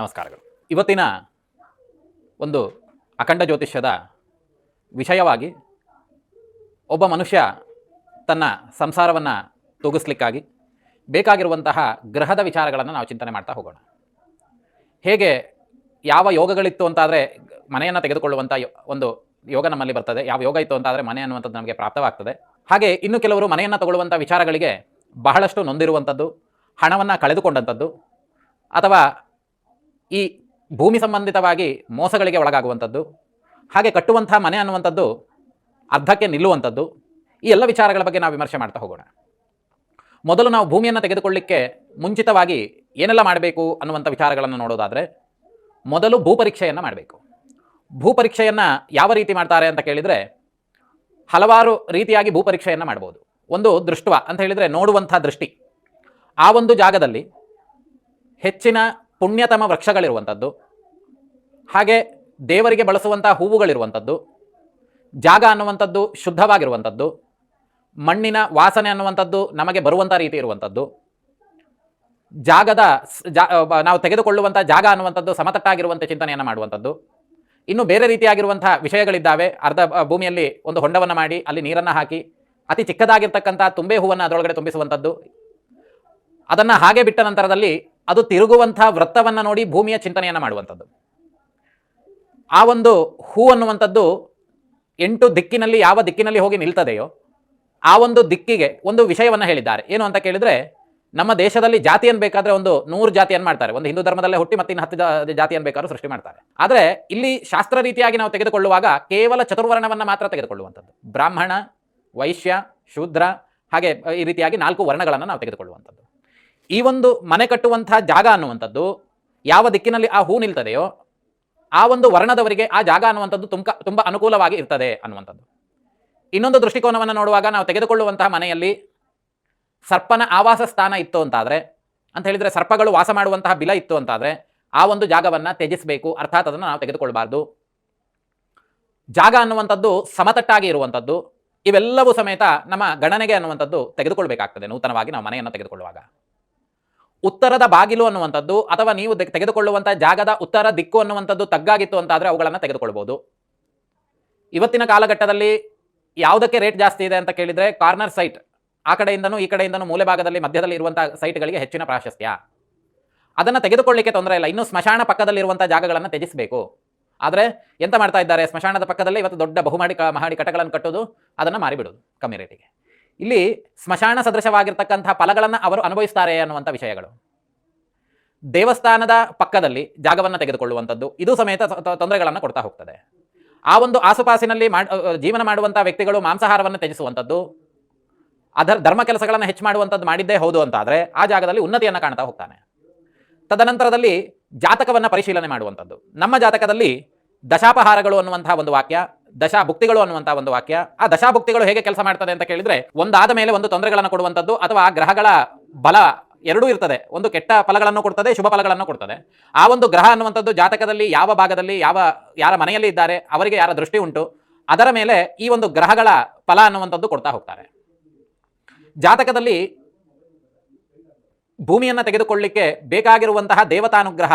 ನಮಸ್ಕಾರಗಳು. ಇವತ್ತಿನ ಒಂದು ಅಖಂಡ ಜ್ಯೋತಿಷ್ಯದ ವಿಷಯವಾಗಿ ಒಬ್ಬ ಮನುಷ್ಯ ತನ್ನ ಸಂಸಾರವನ್ನು ತೂಗಿಸ್ಲಿಕ್ಕಾಗಿ ಬೇಕಾಗಿರುವಂತಹ ಗ್ರಹದ ವಿಚಾರಗಳನ್ನು ನಾವು ಚಿಂತನೆ ಮಾಡ್ತಾ ಹೋಗೋಣ. ಹೇಗೆ ಯಾವ ಯೋಗಗಳಿತ್ತು ಅಂತಾದರೆ ಮನೆಯನ್ನು ತೆಗೆದುಕೊಳ್ಳುವಂಥ ಒಂದು ಯೋಗ ನಮ್ಮಲ್ಲಿ ಬರ್ತದೆ. ಯಾವ ಯೋಗ ಇತ್ತು ಅಂತಾದರೆ ಮನೆ ಅನ್ನುವಂಥದ್ದು ನಮಗೆ ಪ್ರಾಪ್ತವಾಗ್ತದೆ. ಹಾಗೆ ಇನ್ನು ಕೆಲವರು ಮನೆಯನ್ನು ತಗೊಳ್ಳುವಂಥ ವಿಚಾರಗಳಿಗೆ ಬಹಳಷ್ಟು ನೊಂದಿರುವಂಥದ್ದು, ಹಣವನ್ನು ಕಳೆದುಕೊಂಡಂಥದ್ದು ಅಥವಾ ಈ ಭೂಮಿ ಸಂಬಂಧಿತವಾಗಿ ಮೋಸಗಳಿಗೆ ಒಳಗಾಗುವಂಥದ್ದು, ಹಾಗೆ ಕಟ್ಟುವಂಥ ಮನೆ ಅನ್ನುವಂಥದ್ದು ಅರ್ಧಕ್ಕೆ ನಿಲ್ಲುವಂಥದ್ದು, ಈ ಎಲ್ಲ ವಿಚಾರಗಳ ಬಗ್ಗೆ ನಾವು ವಿಮರ್ಶೆ ಮಾಡ್ತಾ ಹೋಗೋಣ. ಮೊದಲು ನಾವು ಭೂಮಿಯನ್ನು ತೆಗೆದುಕೊಳ್ಳಿಕ್ಕೆ ಮುಂಚಿತವಾಗಿ ಏನೆಲ್ಲ ಮಾಡಬೇಕು ಅನ್ನುವಂಥ ವಿಚಾರಗಳನ್ನು ನೋಡೋದಾದರೆ, ಮೊದಲು ಭೂಪರೀಕ್ಷೆಯನ್ನು ಮಾಡಬೇಕು. ಭೂಪರೀಕ್ಷೆಯನ್ನು ಯಾವ ರೀತಿ ಮಾಡ್ತಾರೆ ಅಂತ ಕೇಳಿದರೆ, ಹಲವಾರು ರೀತಿಯಾಗಿ ಭೂಪರೀಕ್ಷೆಯನ್ನು ಮಾಡ್ಬೋದು. ಒಂದು ದೃಷ್ಟವ ಅಂತ ಹೇಳಿದರೆ ನೋಡುವಂಥ ದೃಷ್ಟಿ. ಆ ಒಂದು ಜಾಗದಲ್ಲಿ ಹೆಚ್ಚಿನ ಪುಣ್ಯತಮ ವೃಕ್ಷಗಳಿರುವಂಥದ್ದು. ಹಾಗೆ ದೇವರಿಗೆ ಬಳಸುವಂಥ ಹೂವುಗಳಿರುವಂಥದ್ದು. ಜಾಗ ಅನ್ನುವಂಥದ್ದು ಶುದ್ಧವಾಗಿರುವಂಥದ್ದು. ಮಣ್ಣಿನ ವಾಸನೆ ಅನ್ನುವಂಥದ್ದು ನಮಗೆ ಬರುವಂಥ ರೀತಿ ಇರುವಂಥದ್ದು. ಜಾಗದ ನಾವು ತೆಗೆದುಕೊಳ್ಳುವಂಥ ಜಾಗ ಅನ್ನುವಂಥದ್ದು ಸಮತಟ್ಟಾಗಿರುವಂಥ ಚಿಂತನೆಯನ್ನು ಮಾಡುವಂಥದ್ದು. ಇನ್ನು ಬೇರೆ ರೀತಿಯಾಗಿರುವಂಥ ವಿಷಯಗಳಿದ್ದಾವೆ. ಅರ್ಧ ಭೂಮಿಯಲ್ಲಿ ಒಂದು ಹೊಂಡವನ್ನು ಮಾಡಿ ಅಲ್ಲಿ ನೀರನ್ನು ಹಾಕಿ ಅತಿ ಚಿಕ್ಕದಾಗಿರ್ತಕ್ಕಂಥ ತುಂಬೆ ಹೂವನ್ನು ಅದರೊಳಗಡೆ ತುಂಬಿಸುವಂಥದ್ದು. ಅದನ್ನು ಹಾಗೆ ಬಿಟ್ಟ ನಂತರದಲ್ಲಿ ಅದು ತಿರುಗುವಂಥ ವೃತ್ತವನ್ನು ನೋಡಿ ಭೂಮಿಯ ಚಿಂತನೆಯನ್ನು ಮಾಡುವಂಥದ್ದು. ಆ ಒಂದು ಹೂ ಅನ್ನುವಂಥದ್ದು ಎಂಟು ದಿಕ್ಕಿನಲ್ಲಿ ಯಾವ ದಿಕ್ಕಿನಲ್ಲಿ ಹೋಗಿ ನಿಲ್ತದೆಯೋ ಆ ಒಂದು ದಿಕ್ಕಿಗೆ ಒಂದು ವಿಷಯವನ್ನು ಹೇಳಿದ್ದಾರೆ. ಏನು ಅಂತ ಕೇಳಿದರೆ ನಮ್ಮ ದೇಶದಲ್ಲಿ ಜಾತಿಯನ್ನು ಬೇಕಾದರೆ ಒಂದು ನೂರು ಜಾತಿಯನ್ನು ಮಾಡ್ತಾರೆ. ಒಂದು ಹಿಂದೂ ಧರ್ಮದಲ್ಲೇ ಹುಟ್ಟಿ ಮತ್ತೆ ಇನ್ನು ಹತ್ತು ಜಾತಿ ಜಾತಿಯನ್ನು ಬೇಕಾದ್ರೂ ಸೃಷ್ಟಿ ಮಾಡ್ತಾರೆ. ಆದರೆ ಇಲ್ಲಿ ಶಾಸ್ತ್ರ ರೀತಿಯಾಗಿ ನಾವು ತೆಗೆದುಕೊಳ್ಳುವಾಗ ಕೇವಲ ಚತುರ್ವರ್ಣವನ್ನು ಮಾತ್ರ ತೆಗೆದುಕೊಳ್ಳುವಂಥದ್ದು. ಬ್ರಾಹ್ಮಣ, ವೈಶ್ಯ, ಶೂದ್ರ ಹಾಗೆ ಈ ರೀತಿಯಾಗಿ ನಾಲ್ಕು ವರ್ಣಗಳನ್ನು ನಾವು ತೆಗೆದುಕೊಳ್ಳುವಂಥದ್ದು. ಈ ಒಂದು ಮನೆ ಕಟ್ಟುವಂತಹ ಜಾಗ ಅನ್ನುವಂಥದ್ದು ಯಾವ ದಿಕ್ಕಿನಲ್ಲಿ ಆ ಹೂ ನಿಲ್ತದೆಯೋ ಆ ಒಂದು ವರ್ಣದವರಿಗೆ ಆ ಜಾಗ ಅನ್ನುವಂಥದ್ದು ತುಂಬ ತುಂಬ ಅನುಕೂಲವಾಗಿ ಇರ್ತದೆ ಅನ್ನುವಂಥದ್ದು. ಇನ್ನೊಂದು ದೃಷ್ಟಿಕೋನವನ್ನು ನೋಡುವಾಗ ನಾವು ತೆಗೆದುಕೊಳ್ಳುವಂತಹ ಮನೆಯಲ್ಲಿ ಸರ್ಪನ ಆವಾಸ ಸ್ಥಾನ ಇತ್ತು ಅಂತಾದರೆ, ಅಂತ ಹೇಳಿದರೆ ಸರ್ಪಗಳು ವಾಸ ಮಾಡುವಂತಹ ಬಿಲ ಇತ್ತು ಅಂತಾದರೆ, ಆ ಒಂದು ಜಾಗವನ್ನು ತ್ಯಜಿಸಬೇಕು, ಅರ್ಥಾತ್ ಅದನ್ನು ನಾವು ತೆಗೆದುಕೊಳ್ಬಾರ್ದು. ಜಾಗ ಅನ್ನುವಂಥದ್ದು ಸಮತಟ್ಟಾಗಿ ಇರುವಂಥದ್ದು. ಇವೆಲ್ಲವೂ ಸಮೇತ ನಮ್ಮ ಗಣನೆಗೆ ಅನ್ನುವಂಥದ್ದು ತೆಗೆದುಕೊಳ್ಬೇಕಾಗ್ತದೆ ನೂತನವಾಗಿ ನಾವು ಮನೆಯನ್ನು ತೆಗೆದುಕೊಳ್ಳುವಾಗ. ಉತ್ತರದ ಬಾಗಿಲು ಅನ್ನುವಂಥದ್ದು ಅಥವಾ ನೀವು ತೆಗೆ- ತೆಗೆದುಕೊಳ್ಳುವಂಥ ಜಾಗದ ಉತ್ತರ ದಿಕ್ಕು ಅನ್ನುವಂಥದ್ದು ತಗ್ಗಾಗಿತ್ತು ಅಂತಾದರೆ ಅವುಗಳನ್ನು ತೆಗೆದುಕೊಳ್ಬೋದು ಇವತ್ತಿನ ಕಾಲಘಟ್ಟದಲ್ಲಿ ಯಾವುದಕ್ಕೆ ರೇಟ್ ಜಾಸ್ತಿ ಇದೆ ಅಂತ ಕೇಳಿದರೆ ಕಾರ್ನರ್ ಸೈಟ್ ಆ ಕಡೆಯಿಂದನೂ ಈ ಕಡೆಯಿಂದನೂ ಮೂಲೆ ಭಾಗದಲ್ಲಿ ಮಧ್ಯದಲ್ಲಿ ಇರುವಂಥ ಸೈಟ್ಗಳಿಗೆ ಹೆಚ್ಚಿನ ಪ್ರಾಶಸ್ತ್ಯ. ಅದನ್ನು ತೆಗೆದುಕೊಳ್ಳಿಕ್ಕೆ ತೊಂದರೆ ಇಲ್ಲ. ಇನ್ನು ಸ್ಮಶಾನ ಪಕ್ಕದಲ್ಲಿರುವಂಥ ಜಾಗಗಳನ್ನು ತ್ಯಜಿಸಬೇಕು. ಆದರೆ ಎಂತ ಮಾಡ್ತಾ ಇದ್ದಾರೆ? ಸ್ಮಶಾನದ ಪಕ್ಕದಲ್ಲಿ ಇವತ್ತು ದೊಡ್ಡ ಬಹುಮಾಡಿ ಮಹಾಡಿ ಮಹಡಿ ಕಟ್ಟಗಳನ್ನು ಕಟ್ಟೋದು, ಅದನ್ನು ಮಾರಿಬಿಡೋದು ಕಮ್ಮಿ ರೇಟಿಗೆ ಇಲ್ಲಿ ಸ್ಮಶಾನ ಸದೃಶವಾಗಿರ್ತಕ್ಕಂಥ ಫಲಗಳನ್ನು ಅವರು ಅನುಭವಿಸ್ತಾರೆ ಅನ್ನುವಂಥ ವಿಷಯಗಳು. ದೇವಸ್ಥಾನದ ಪಕ್ಕದಲ್ಲಿ ಜಾಗವನ್ನು ತೆಗೆದುಕೊಳ್ಳುವಂಥದ್ದು, ಇದು ಸಮೇತ ತೊಂದರೆಗಳನ್ನು ಕೊಡ್ತಾ ಹೋಗ್ತದೆ. ಆ ಒಂದು ಆಸುಪಾಸಿನಲ್ಲಿ ಜೀವನ ಮಾಡುವಂಥ ವ್ಯಕ್ತಿಗಳು ಮಾಂಸಾಹಾರವನ್ನು ತ್ಯಜಿಸುವಂಥದ್ದು, ಅದರ ಧರ್ಮ ಕೆಲಸಗಳನ್ನು ಹೆಚ್ಚು ಮಾಡುವಂಥದ್ದು ಮಾಡಿದ್ದೇ ಹೌದು ಅಂತಾದರೆ ಆ ಜಾಗದಲ್ಲಿ ಉನ್ನತಿಯನ್ನು ಕಾಣ್ತಾ ಹೋಗ್ತಾನೆ. ತದನಂತರದಲ್ಲಿ ಜಾತಕವನ್ನು ಪರಿಶೀಲನೆ ಮಾಡುವಂಥದ್ದು. ನಮ್ಮ ಜಾತಕದಲ್ಲಿ ದಶಾಪಹಾರಗಳು ಅನ್ನುವಂತಹ ಒಂದು ವಾಕ್ಯ ದಶಾಭುಕ್ತಿಗಳು ಅನ್ನುವಂಥ ಒಂದು ವಾಕ್ಯ. ಆ ದಶಾಭುಕ್ತಿಗಳು ಹೇಗೆ ಕೆಲಸ ಮಾಡ್ತದೆ ಅಂತ ಕೇಳಿದ್ರೆ, ಒಂದಾದ ಮೇಲೆ ಒಂದು ತೊಂದರೆಗಳನ್ನು ಕೊಡುವಂಥದ್ದು ಅಥವಾ ಆ ಗ್ರಹಗಳ ಬಲ ಎರಡೂ ಇರ್ತದೆ. ಒಂದು ಕೆಟ್ಟ ಫಲಗಳನ್ನು ಕೊಡ್ತದೆ, ಶುಭ ಫಲಗಳನ್ನು ಕೊಡ್ತದೆ. ಆ ಒಂದು ಗ್ರಹ ಅನ್ನುವಂಥದ್ದು ಜಾತಕದಲ್ಲಿ ಯಾವ ಭಾಗದಲ್ಲಿ ಯಾವ, ಯಾರ ಮನೆಯಲ್ಲಿ ಇದ್ದಾರೆ, ಅವರಿಗೆ ಯಾರ ದೃಷ್ಟಿ ಉಂಟು, ಅದರ ಮೇಲೆ ಈ ಒಂದು ಗ್ರಹಗಳ ಫಲ ಅನ್ನುವಂಥದ್ದು ಕೊಡ್ತಾ ಹೋಗ್ತಾರೆ. ಜಾತಕದಲ್ಲಿ ಭೂಮಿಯನ್ನು ತೆಗೆದುಕೊಳ್ಳಿಕ್ಕೆ ಬೇಕಾಗಿರುವಂತಹ ದೇವತಾನುಗ್ರಹ,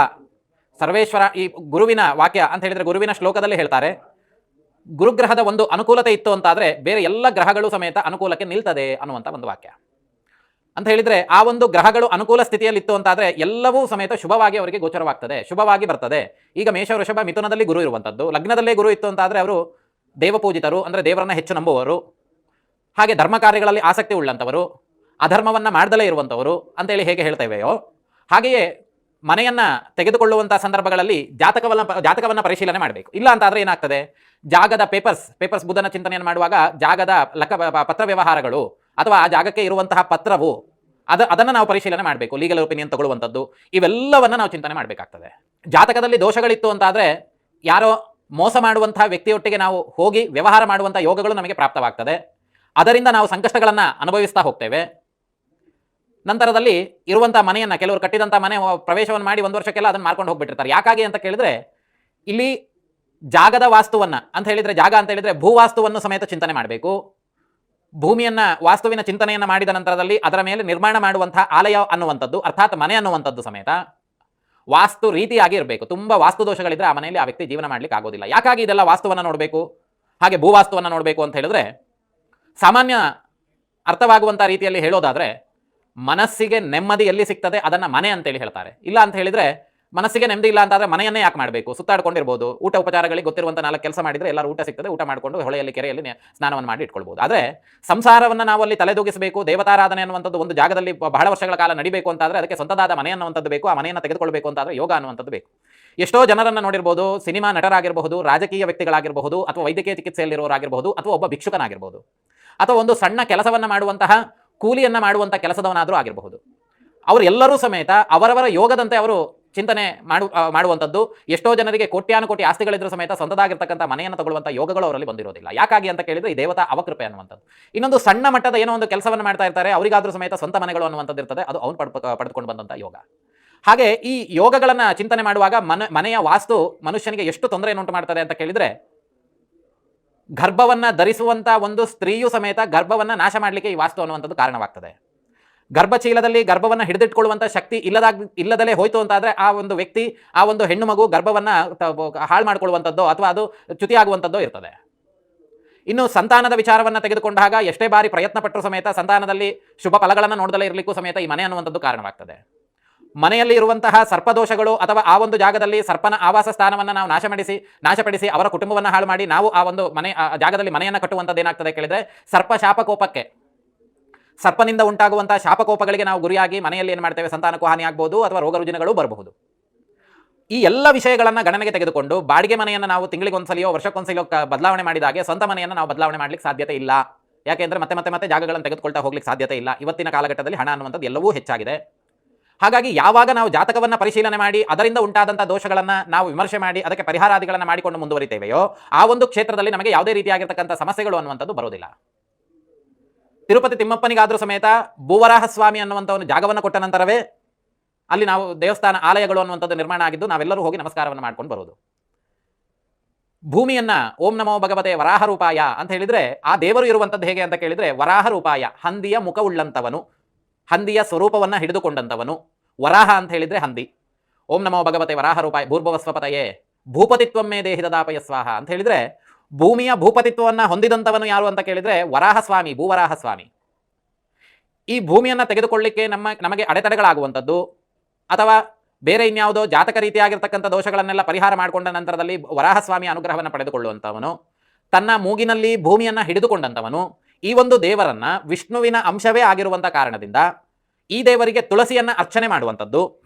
ಸರ್ವೇಶ್ವರ ಈ ಗುರುವಿನ ವಾಕ್ಯ ಅಂತ ಹೇಳಿದರೆ ಗುರುವಿನ ಶ್ಲೋಕದಲ್ಲಿ ಹೇಳ್ತಾರೆ. ಗುರುಗ್ರಹದ ಒಂದು ಅನುಕೂಲತೆ ಇತ್ತು ಅಂತಾದರೆ ಬೇರೆ ಎಲ್ಲ ಗ್ರಹಗಳು ಸಮೇತ ಅನುಕೂಲಕ್ಕೆ ನಿಲ್ತದೆ ಅನ್ನುವಂಥ ಒಂದು ವಾಕ್ಯ. ಅಂತ ಹೇಳಿದರೆ ಆ ಒಂದು ಗ್ರಹಗಳು ಅನುಕೂಲ ಸ್ಥಿತಿಯಲ್ಲಿತ್ತು ಅಂತಾದರೆ ಎಲ್ಲವೂ ಸಮೇತ ಶುಭವಾಗಿ ಅವರಿಗೆ ಗೋಚರವಾಗ್ತದೆ, ಶುಭವಾಗಿ ಬರ್ತದೆ. ಈಗ ಮೇಷ ವೃಷಭ ಮಿಥುನದಲ್ಲಿ ಗುರು ಇರುವಂಥದ್ದು ಲಗ್ನದಲ್ಲೇ ಗುರು ಇತ್ತು ಅಂತಾದರೆ ಅವರು ದೇವಪೂಜಿತರು, ಅಂದರೆ ದೇವರನ್ನ ಹೆಚ್ಚು ನಂಬುವವರು, ಹಾಗೆ ಧರ್ಮ ಕಾರ್ಯಗಳಲ್ಲಿ ಆಸಕ್ತಿ ಉಳ್ಳಂಥವರು ಅಧರ್ಮವನ್ನು ಮಾಡದಲೇ ಇರುವಂಥವರು ಅಂತೇಳಿ ಹೇಗೆ ಹೇಳ್ತೇವೆಯೋ ಹಾಗೆಯೇ ಮನೆಯನ್ನು ತೆಗೆದುಕೊಳ್ಳುವಂತಹ ಸಂದರ್ಭಗಳಲ್ಲಿ ಜಾತಕವನ್ನ ಜಾತಕವನ್ನ ಪರಿಶೀಲನೆ ಮಾಡಬೇಕು. ಇಲ್ಲ ಅಂತಾದರೆ ಏನಾಗ್ತದೆ? ಜಾಗದ ಪೇಪರ್ಸ್ ಪೇಪರ್ಸ್ ಬುಧನ ಚಿಂತನೆಯನ್ನು ಮಾಡುವಾಗ ಜಾಗದ ಲಕ ಪತ್ರ ವ್ಯವಹಾರಗಳು ಅಥವಾ ಆ ಜಾಗಕ್ಕೆ ಇರುವಂತಹ ಪತ್ರವು ಅದ, ಅದನ್ನು ನಾವು ಪರಿಶೀಲನೆ ಮಾಡಬೇಕು. ಲೀಗಲ್ ಒಪಿನಿಯನ್ ತಗೊಳ್ಳುವಂಥದ್ದು. ಇವೆಲ್ಲವನ್ನು ನಾವು ಚಿಂತನೆ ಮಾಡಬೇಕಾಗ್ತದೆ. ಜಾತಕದಲ್ಲಿ ದೋಷಗಳಿತ್ತು ಅಂತಾದರೆ ಯಾರೋ ಮೋಸ ಮಾಡುವಂತಹ ವ್ಯಕ್ತಿಯೊಟ್ಟಿಗೆ ನಾವು ಹೋಗಿ ವ್ಯವಹಾರ ಮಾಡುವಂಥ ಯೋಗಗಳು ನಮಗೆ ಪ್ರಾಪ್ತವಾಗ್ತದೆ. ಅದರಿಂದ ನಾವು ಸಂಕಷ್ಟಗಳನ್ನು ಅನುಭವಿಸ್ತಾ ಹೋಗ್ತೇವೆ. ನಂತರದಲ್ಲಿ ಇರುವಂಥ ಮನೆಯನ್ನು, ಕೆಲವರು ಕಟ್ಟಿದಂಥ ಮನೆ ಪ್ರವೇಶವನ್ನು ಮಾಡಿ ಒಂದು ವರ್ಷಕ್ಕೆಲ್ಲ ಅದನ್ನು ಮಾರ್ಕೊಂಡು ಹೋಗ್ಬಿಟ್ಟಿರ್ತಾರೆ. ಯಾಕಾಗಿ ಅಂತ ಕೇಳಿದ್ರೆ, ಇಲ್ಲಿ ಜಾಗದ ವಾಸ್ತುವನ್ನು ಅಂತ ಹೇಳಿದರೆ, ಜಾಗ ಅಂತ ಹೇಳಿದರೆ ಭೂವಾಸ್ತುವನ್ನು ಸಮೇತ ಚಿಂತನೆ ಮಾಡಬೇಕು. ಭೂಮಿಯನ್ನು, ವಾಸ್ತುವಿನ ಚಿಂತನೆಯನ್ನು ಮಾಡಿದ ನಂತರದಲ್ಲಿ ಅದರ ಮೇಲೆ ನಿರ್ಮಾಣ ಮಾಡುವಂಥ ಆಲಯ ಅನ್ನುವಂಥದ್ದು, ಅರ್ಥಾತ್ ಮನೆ ಅನ್ನುವಂಥದ್ದು ಸಮೇತ ವಾಸ್ತು ರೀತಿಯಾಗಿ ಇರಬೇಕು. ತುಂಬ ವಾಸ್ತು ದೋಷಗಳಿದ್ರೆ ಆ ಮನೆಯಲ್ಲಿ ಆ ವ್ಯಕ್ತಿ ಜೀವನ ಮಾಡ್ಲಿಕ್ಕೆ ಆಗೋದಿಲ್ಲ. ಯಾಕಾಗಿ ಇದೆಲ್ಲ ವಾಸ್ತುವನ್ನು ನೋಡಬೇಕು? ಹಾಗೆ ಭೂವಾಸ್ತುವನ್ನು ನೋಡಬೇಕು ಅಂತ ಹೇಳಿದ್ರೆ, ಸಾಮಾನ್ಯ ಅರ್ಥವಾಗುವಂಥ ರೀತಿಯಲ್ಲಿ ಹೇಳೋದಾದ್ರೆ ಮನಸ್ಸಿಗೆ ನೆಮ್ಮದಿ ಎಲ್ಲಿ ಸಿಗ್ತದೆ ಅದನ್ನ ಮನೆ ಅಂತೇಳಿ ಹೇಳ್ತಾರೆ. ಇಲ್ಲ ಅಂತ ಹೇಳಿದ್ರೆ ಮನಸ್ಸಿಗೆ ನೆಮ್ಮದಿ ಇಲ್ಲ ಅಂತಾದ್ರೆ ಮನೆಯನ್ನೇ ಯಾಕೆ ಮಾಡಬೇಕು? ಸುತ್ತಾಡ್ಕೊಂಡಿರ್ಬೋದು. ಊಟ ಉಪಚಾರಗಳಿಗೆ ಗೊತ್ತಿರುವಂಥ ನಾಲ್ಕು ಕೆಲಸ ಮಾಡಿದ್ರೆ ಎಲ್ಲರೂ ಊಟ ಸಿಗ್ತದೆ. ಊಟ ಮಾಡಿಕೊಂಡು ಹೊಳೆಯಲ್ಲಿ, ಕೆರೆಯಲ್ಲಿ ಸ್ನಾನವನ್ನು ಮಾಡಿ ಇಟ್ಕೊಳ್ಬೋದು. ಆದರೆ ಸಂಸಾರವನ್ನು ನಾವು ಅಲ್ಲಿ ತಲೆದೂಗಿಸಬೇಕು, ದೇವತಾರಾಧನೆ ಅನ್ನುವಂಥದ್ದು ಒಂದು ಜಾಗದಲ್ಲಿ ಬಹಳ ವರ್ಷಗಳ ಕಾಲ ನಡಿಬೇಕು ಅಂತಾದ್ರೆ ಅದಕ್ಕೆ ಸ್ವಂತದಾದ ಮನೆ ಅನ್ನುವಂಥದ್ದು ಬೇಕು. ಆ ಮನೆಯನ್ನು ತೆಗೆದುಕೊಳ್ಬೇಕು ಅಂತಾದ್ರೆ ಯೋಗ ಅನ್ನುವಂಥದ್ದು ಬೇಕು. ಎಷ್ಟೋ ಜನರನ್ನು ನೋಡಿರ್ಬೋದು, ಸಿನಿಮಾ ನಟರಾಗಿರಬಹುದು, ರಾಜಕೀಯ ವ್ಯಕ್ತಿಗಳಾಗಿರಬಹುದು, ಅಥವಾ ವೈದ್ಯಕೀಯ ಚಿಕಿತ್ಸೆಯಲ್ಲಿರೋರಾಗಿರಬಹುದು, ಅಥವಾ ಒಬ್ಬ ಭಿಕ್ಷುಕನಾಗಿರ್ಬೋದು. ಅಥವಾ ಒಂದು ಸಣ್ಣ ಕೆಲಸವನ್ನು ಮಾಡುವಂತಹ ಕೂಲಿಯನ್ನ ಮಾಡುವಂಥ ಕೆಲಸದವನಾದರೂ ಆಗಿರಬಹುದು. ಅವರೆಲ್ಲರೂ ಸಮೇತ ಅವರವರ ಯೋಗದಂತೆ ಅವರು ಚಿಂತನೆ ಮಾಡು ಮಾಡುವಂಥದ್ದು, ಎಷ್ಟೋ ಜನರಿಗೆ ಕೋಟ್ಯಾನುಕೋಟಿ ಆಸ್ತಿಗಳಿದ್ರೂ ಸಮೇತ ಸ್ವಂತದಾಗಿರ್ತಕ್ಕಂಥ ಮನೆಯನ್ನು ತಗೊಳ್ಳುವಂಥ ಯೋಗಗಳು ಅವರಲ್ಲಿ ಬಂದಿರೋದಿಲ್ಲ. ಯಾಕಾಗಿ ಅಂತ ಕೇಳಿದರೆ ಈ ದೇವತಾ ಅವಕೃಪೆ ಅನ್ನುವಂಥದ್ದು. ಇನ್ನೊಂದು ಸಣ್ಣ ಮಟ್ಟದ ಏನೋ ಒಂದು ಕೆಲಸವನ್ನು ಮಾಡ್ತಾ ಇರ್ತಾರೆ, ಅವರಿಗಾದರೂ ಸಮೇತ ಸ್ವಂತ ಮನೆಗಳು ಅನ್ನುವಂಥದ್ದು ಇರ್ತದೆ, ಅದು ಅವನು ಪಡ್ ಪಡೆದುಕೊಂಡು ಬಂದಂಥ ಯೋಗ. ಹಾಗೆ ಈ ಯೋಗಗಳನ್ನು ಚಿಂತನೆ ಮಾಡುವಾಗ ಮನ, ಮನೆಯ ವಾಸ್ತು ಮನುಷ್ಯನಿಗೆ ಎಷ್ಟು ತೊಂದರೆಯನ್ನುಂಟು ಮಾಡ್ತದೆ ಅಂತ ಕೇಳಿದ್ರೆ ಗರ್ಭವನ್ನ ಧರಿಸುವಂಥ ಒಂದು ಸ್ತ್ರೀಯು ಸಮೇತ ಗರ್ಭವನ್ನು ನಾಶ ಮಾಡಲಿಕ್ಕೆ ಈ ವಾಸ್ತು ಅನ್ನುವಂಥದ್ದು ಕಾರಣವಾಗ್ತದೆ. ಗರ್ಭಚೀಲದಲ್ಲಿ ಗರ್ಭವನ್ನು ಹಿಡಿದಿಟ್ಕೊಳ್ಳುವಂಥ ಶಕ್ತಿ ಇಲ್ಲದಾಗ, ಇಲ್ಲದಲೇ ಹೋಯಿತು ಅಂತಾದರೆ ಆ ಒಂದು ವ್ಯಕ್ತಿ, ಆ ಒಂದು ಹೆಣ್ಣು ಮಗು ಗರ್ಭವನ್ನು ಹಾಳು ಮಾಡ್ಕೊಳ್ಳುವಂಥದ್ದೋ ಅಥವಾ ಅದು ಚ್ಯುತಿಯಾಗುವಂಥದ್ದೋ ಇರ್ತದೆ. ಇನ್ನು ಸಂತಾನದ ವಿಚಾರವನ್ನು ತೆಗೆದುಕೊಂಡಾಗ ಎಷ್ಟೇ ಬಾರಿ ಪ್ರಯತ್ನ ಪಟ್ಟರು ಸಮೇತ ಸಂತಾನದಲ್ಲಿ ಶುಭ ಫಲಗಳನ್ನು ನೋಡದಲ್ಲೇ ಇರಲಿಕ್ಕೂ ಸಮೇತ ಈ ಮನೆ ಅನ್ನುವಂಥದ್ದು ಕಾರಣವಾಗ್ತದೆ. ಮನೆಯಲ್ಲಿ ಇರುವಂತಹ ಸರ್ಪದೋಷಗಳು ಅಥವಾ ಆ ಒಂದು ಜಾಗದಲ್ಲಿ ಸರ್ಪನ ಆವಾಸ ಸ್ಥಾನವನ್ನು ನಾವು ನಾಶಪಡಿಸಿ ನಾಶಪಡಿಸಿ ಅವರ ಕುಟುಂಬವನ್ನು ಹಾಳು ಮಾಡಿ ನಾವು ಆ ಒಂದು ಮನೆ ಜಾಗದಲ್ಲಿ ಮನೆಯನ್ನು ಕಟ್ಟುವಂಥದ್ದು ಏನಾಗ್ತದೆ ಕೇಳಿದರೆ ಸರ್ಪ ಶಾಪಕೋಪಕ್ಕೆ. ಸರ್ಪನಿಂದ ಉಂಟಾಗುವಂತಹ ಶಾಪಕೋಪಗಳಿಗೆ ನಾವು ಗುರಿಯಾಗಿ ಮನೆಯಲ್ಲಿ ಏನು ಮಾಡ್ತೇವೆ? ಸಂತಾನಕ್ಕೂ ಹಾನಿ ಆಗ್ಬೋದು ಅಥವಾ ರೋಗ ರುಜಿನಗಳು ಬರಬಹುದು. ಈ ಎಲ್ಲ ವಿಷಯಗಳನ್ನು ಗಣನೆಗೆ ತೆಗೆದುಕೊಂಡು ಬಾಡಿಗೆ ಮನೆಯನ್ನು ನಾವು ತಿಂಗಳಿಗೆ ಒಂದ್ಸಲಿಯೋ ವರ್ಷಕ್ಕೊಂದ್ಸಲಿಯೋ ಬದಲಾವಣೆ ಮಾಡಿದಾಗೆ ಸ್ವಂತ ಮನೆಯನ್ನು ನಾವು ಬದಲಾವಣೆ ಮಾಡ್ಲಿಕ್ಕೆ ಸಾಧ್ಯತೆ ಇಲ್ಲ. ಯಾಕೆಂದರೆ ಮತ್ತೆ ಮತ್ತೆ ಮತ್ತೆ ಜಾಗಗಳನ್ನು ತೆಗೆದುಕೊಳ್ತಾ ಹೋಗ್ಲಿಕ್ಕೆ ಸಾಧ್ಯತೆ ಇಲ್ಲ. ಇವತ್ತಿನ ಕಾಲಘಟ್ಟದಲ್ಲಿ ಹಣ ಅನ್ನುವಂಥದ್ದು ಎಲ್ಲವೂ ಹೆಚ್ಚಾಗಿದೆ. ಹಾಗಾಗಿ ಯಾವಾಗ ನಾವು ಜಾತಕವನ್ನು ಪರಿಶೀಲನೆ ಮಾಡಿ, ಅದರಿಂದ ಉಂಟಾದಂಥ ದೋಷಗಳನ್ನು ನಾವು ವಿಮರ್ಶೆ ಮಾಡಿ, ಅದಕ್ಕೆ ಪರಿಹಾರಾದಿಗಳನ್ನು ಮಾಡಿಕೊಂಡು ಮುಂದುವರಿತೇವೆಯೋ, ಆ ಒಂದು ಕ್ಷೇತ್ರದಲ್ಲಿ ನಮಗೆ ಯಾವುದೇ ರೀತಿಯಾಗಿರ್ತಕ್ಕಂಥ ಸಮಸ್ಯೆಗಳು ಅನ್ನುವಂಥದ್ದು ಬರೋದಿಲ್ಲ ತಿರುಪತಿ ತಿಮ್ಮಪ್ಪನಿಗಾದರೂ ಸಮೇತ ಭೂವರಾಹ ಸ್ವಾಮಿ ಅನ್ನುವಂಥ ಒಂದು ಜಾಗವನ್ನು ಕೊಟ್ಟ ನಂತರವೇ ಅಲ್ಲಿ ನಾವು ದೇವಸ್ಥಾನ ಆಲಯಗಳು ಅನ್ನುವಂಥದ್ದು ನಿರ್ಮಾಣ ಆಗಿದ್ದು ನಾವೆಲ್ಲರೂ ಹೋಗಿ ನಮಸ್ಕಾರವನ್ನು ಮಾಡ್ಕೊಂಡು ಬರೋದು ಭೂಮಿಯನ್ನ ಓಂ ನಮೋ ಭಗವತೆ ವರಾಹ ರೂಪಾಯ ಅಂತ ಹೇಳಿದ್ರೆ, ಆ ದೇವರು ಇರುವಂಥದ್ದು ಹೇಗೆ ಅಂತ ಕೇಳಿದ್ರೆ, ವರಾಹ ರೂಪಾಯ, ಹಂದಿಯ ಮುಖವುಳ್ಳಂತವನು ಹಂದಿಯ ಸ್ವರೂಪವನ್ನು ಹಿಡಿದುಕೊಂಡಂತವನು. ವರಾಹ ಅಂತ ಹೇಳಿದರೆ ಹಂದಿ. ಓಂ ನಮೋ ಭಗವತೆ ವರಾಹ ರೂಪಾಯಿ ಭೂರ್ಭವಸ್ವಪತಯೇ. ಭೂಪತಿತ್ವಮ್ಮೇ ದೇಹಿದಾಪಯ ಸ್ವಾಹ ಅಂತ ಹೇಳಿದರೆ ಭೂಮಿಯ ಭೂಪತಿತ್ವವನ್ನು ಹೊಂದಿದಂಥವನು ಯಾರು ಅಂತ ಕೇಳಿದರೆ ವರಾಹ ಸ್ವಾಮಿ, ಭೂವರಾಹ ಸ್ವಾಮಿ. ಈ ಭೂಮಿಯನ್ನು ತೆಗೆದುಕೊಳ್ಳಿಕ್ಕೆ ನಮ್ಮ, ನಮಗೆ ಅಡೆತಡೆಗಳಾಗುವಂಥದ್ದು. ಅಥವಾ ಬೇರೆ ಇನ್ಯಾವುದೋ ಜಾತಕ ರೀತಿಯಾಗಿರ್ತಕ್ಕಂಥ ದೋಷಗಳನ್ನೆಲ್ಲ ಪರಿಹಾರ ಮಾಡಿಕೊಂಡ ನಂತರದಲ್ಲಿ ವರಾಹಸ್ವಾಮಿ ಅನುಗ್ರಹವನ್ನು ಪಡೆದುಕೊಳ್ಳುವಂಥವನು. ತನ್ನ ಮೂಗಿನಲ್ಲಿ ಭೂಮಿಯನ್ನು ಹಿಡಿದುಕೊಂಡಂಥವನು ಈ ಒಂದು ದೇವರನ್ನ ವಿಷ್ಣುವಿನ ಅಂಶವೇ ಆಗಿರುವಂಥ ಕಾರಣದಿಂದ ಈ ದೇವರಿಗೆ ತುಳಸಿಯನ್ನ ಅರ್ಚನೆ ಮಾಡುವಂಥದ್ದು.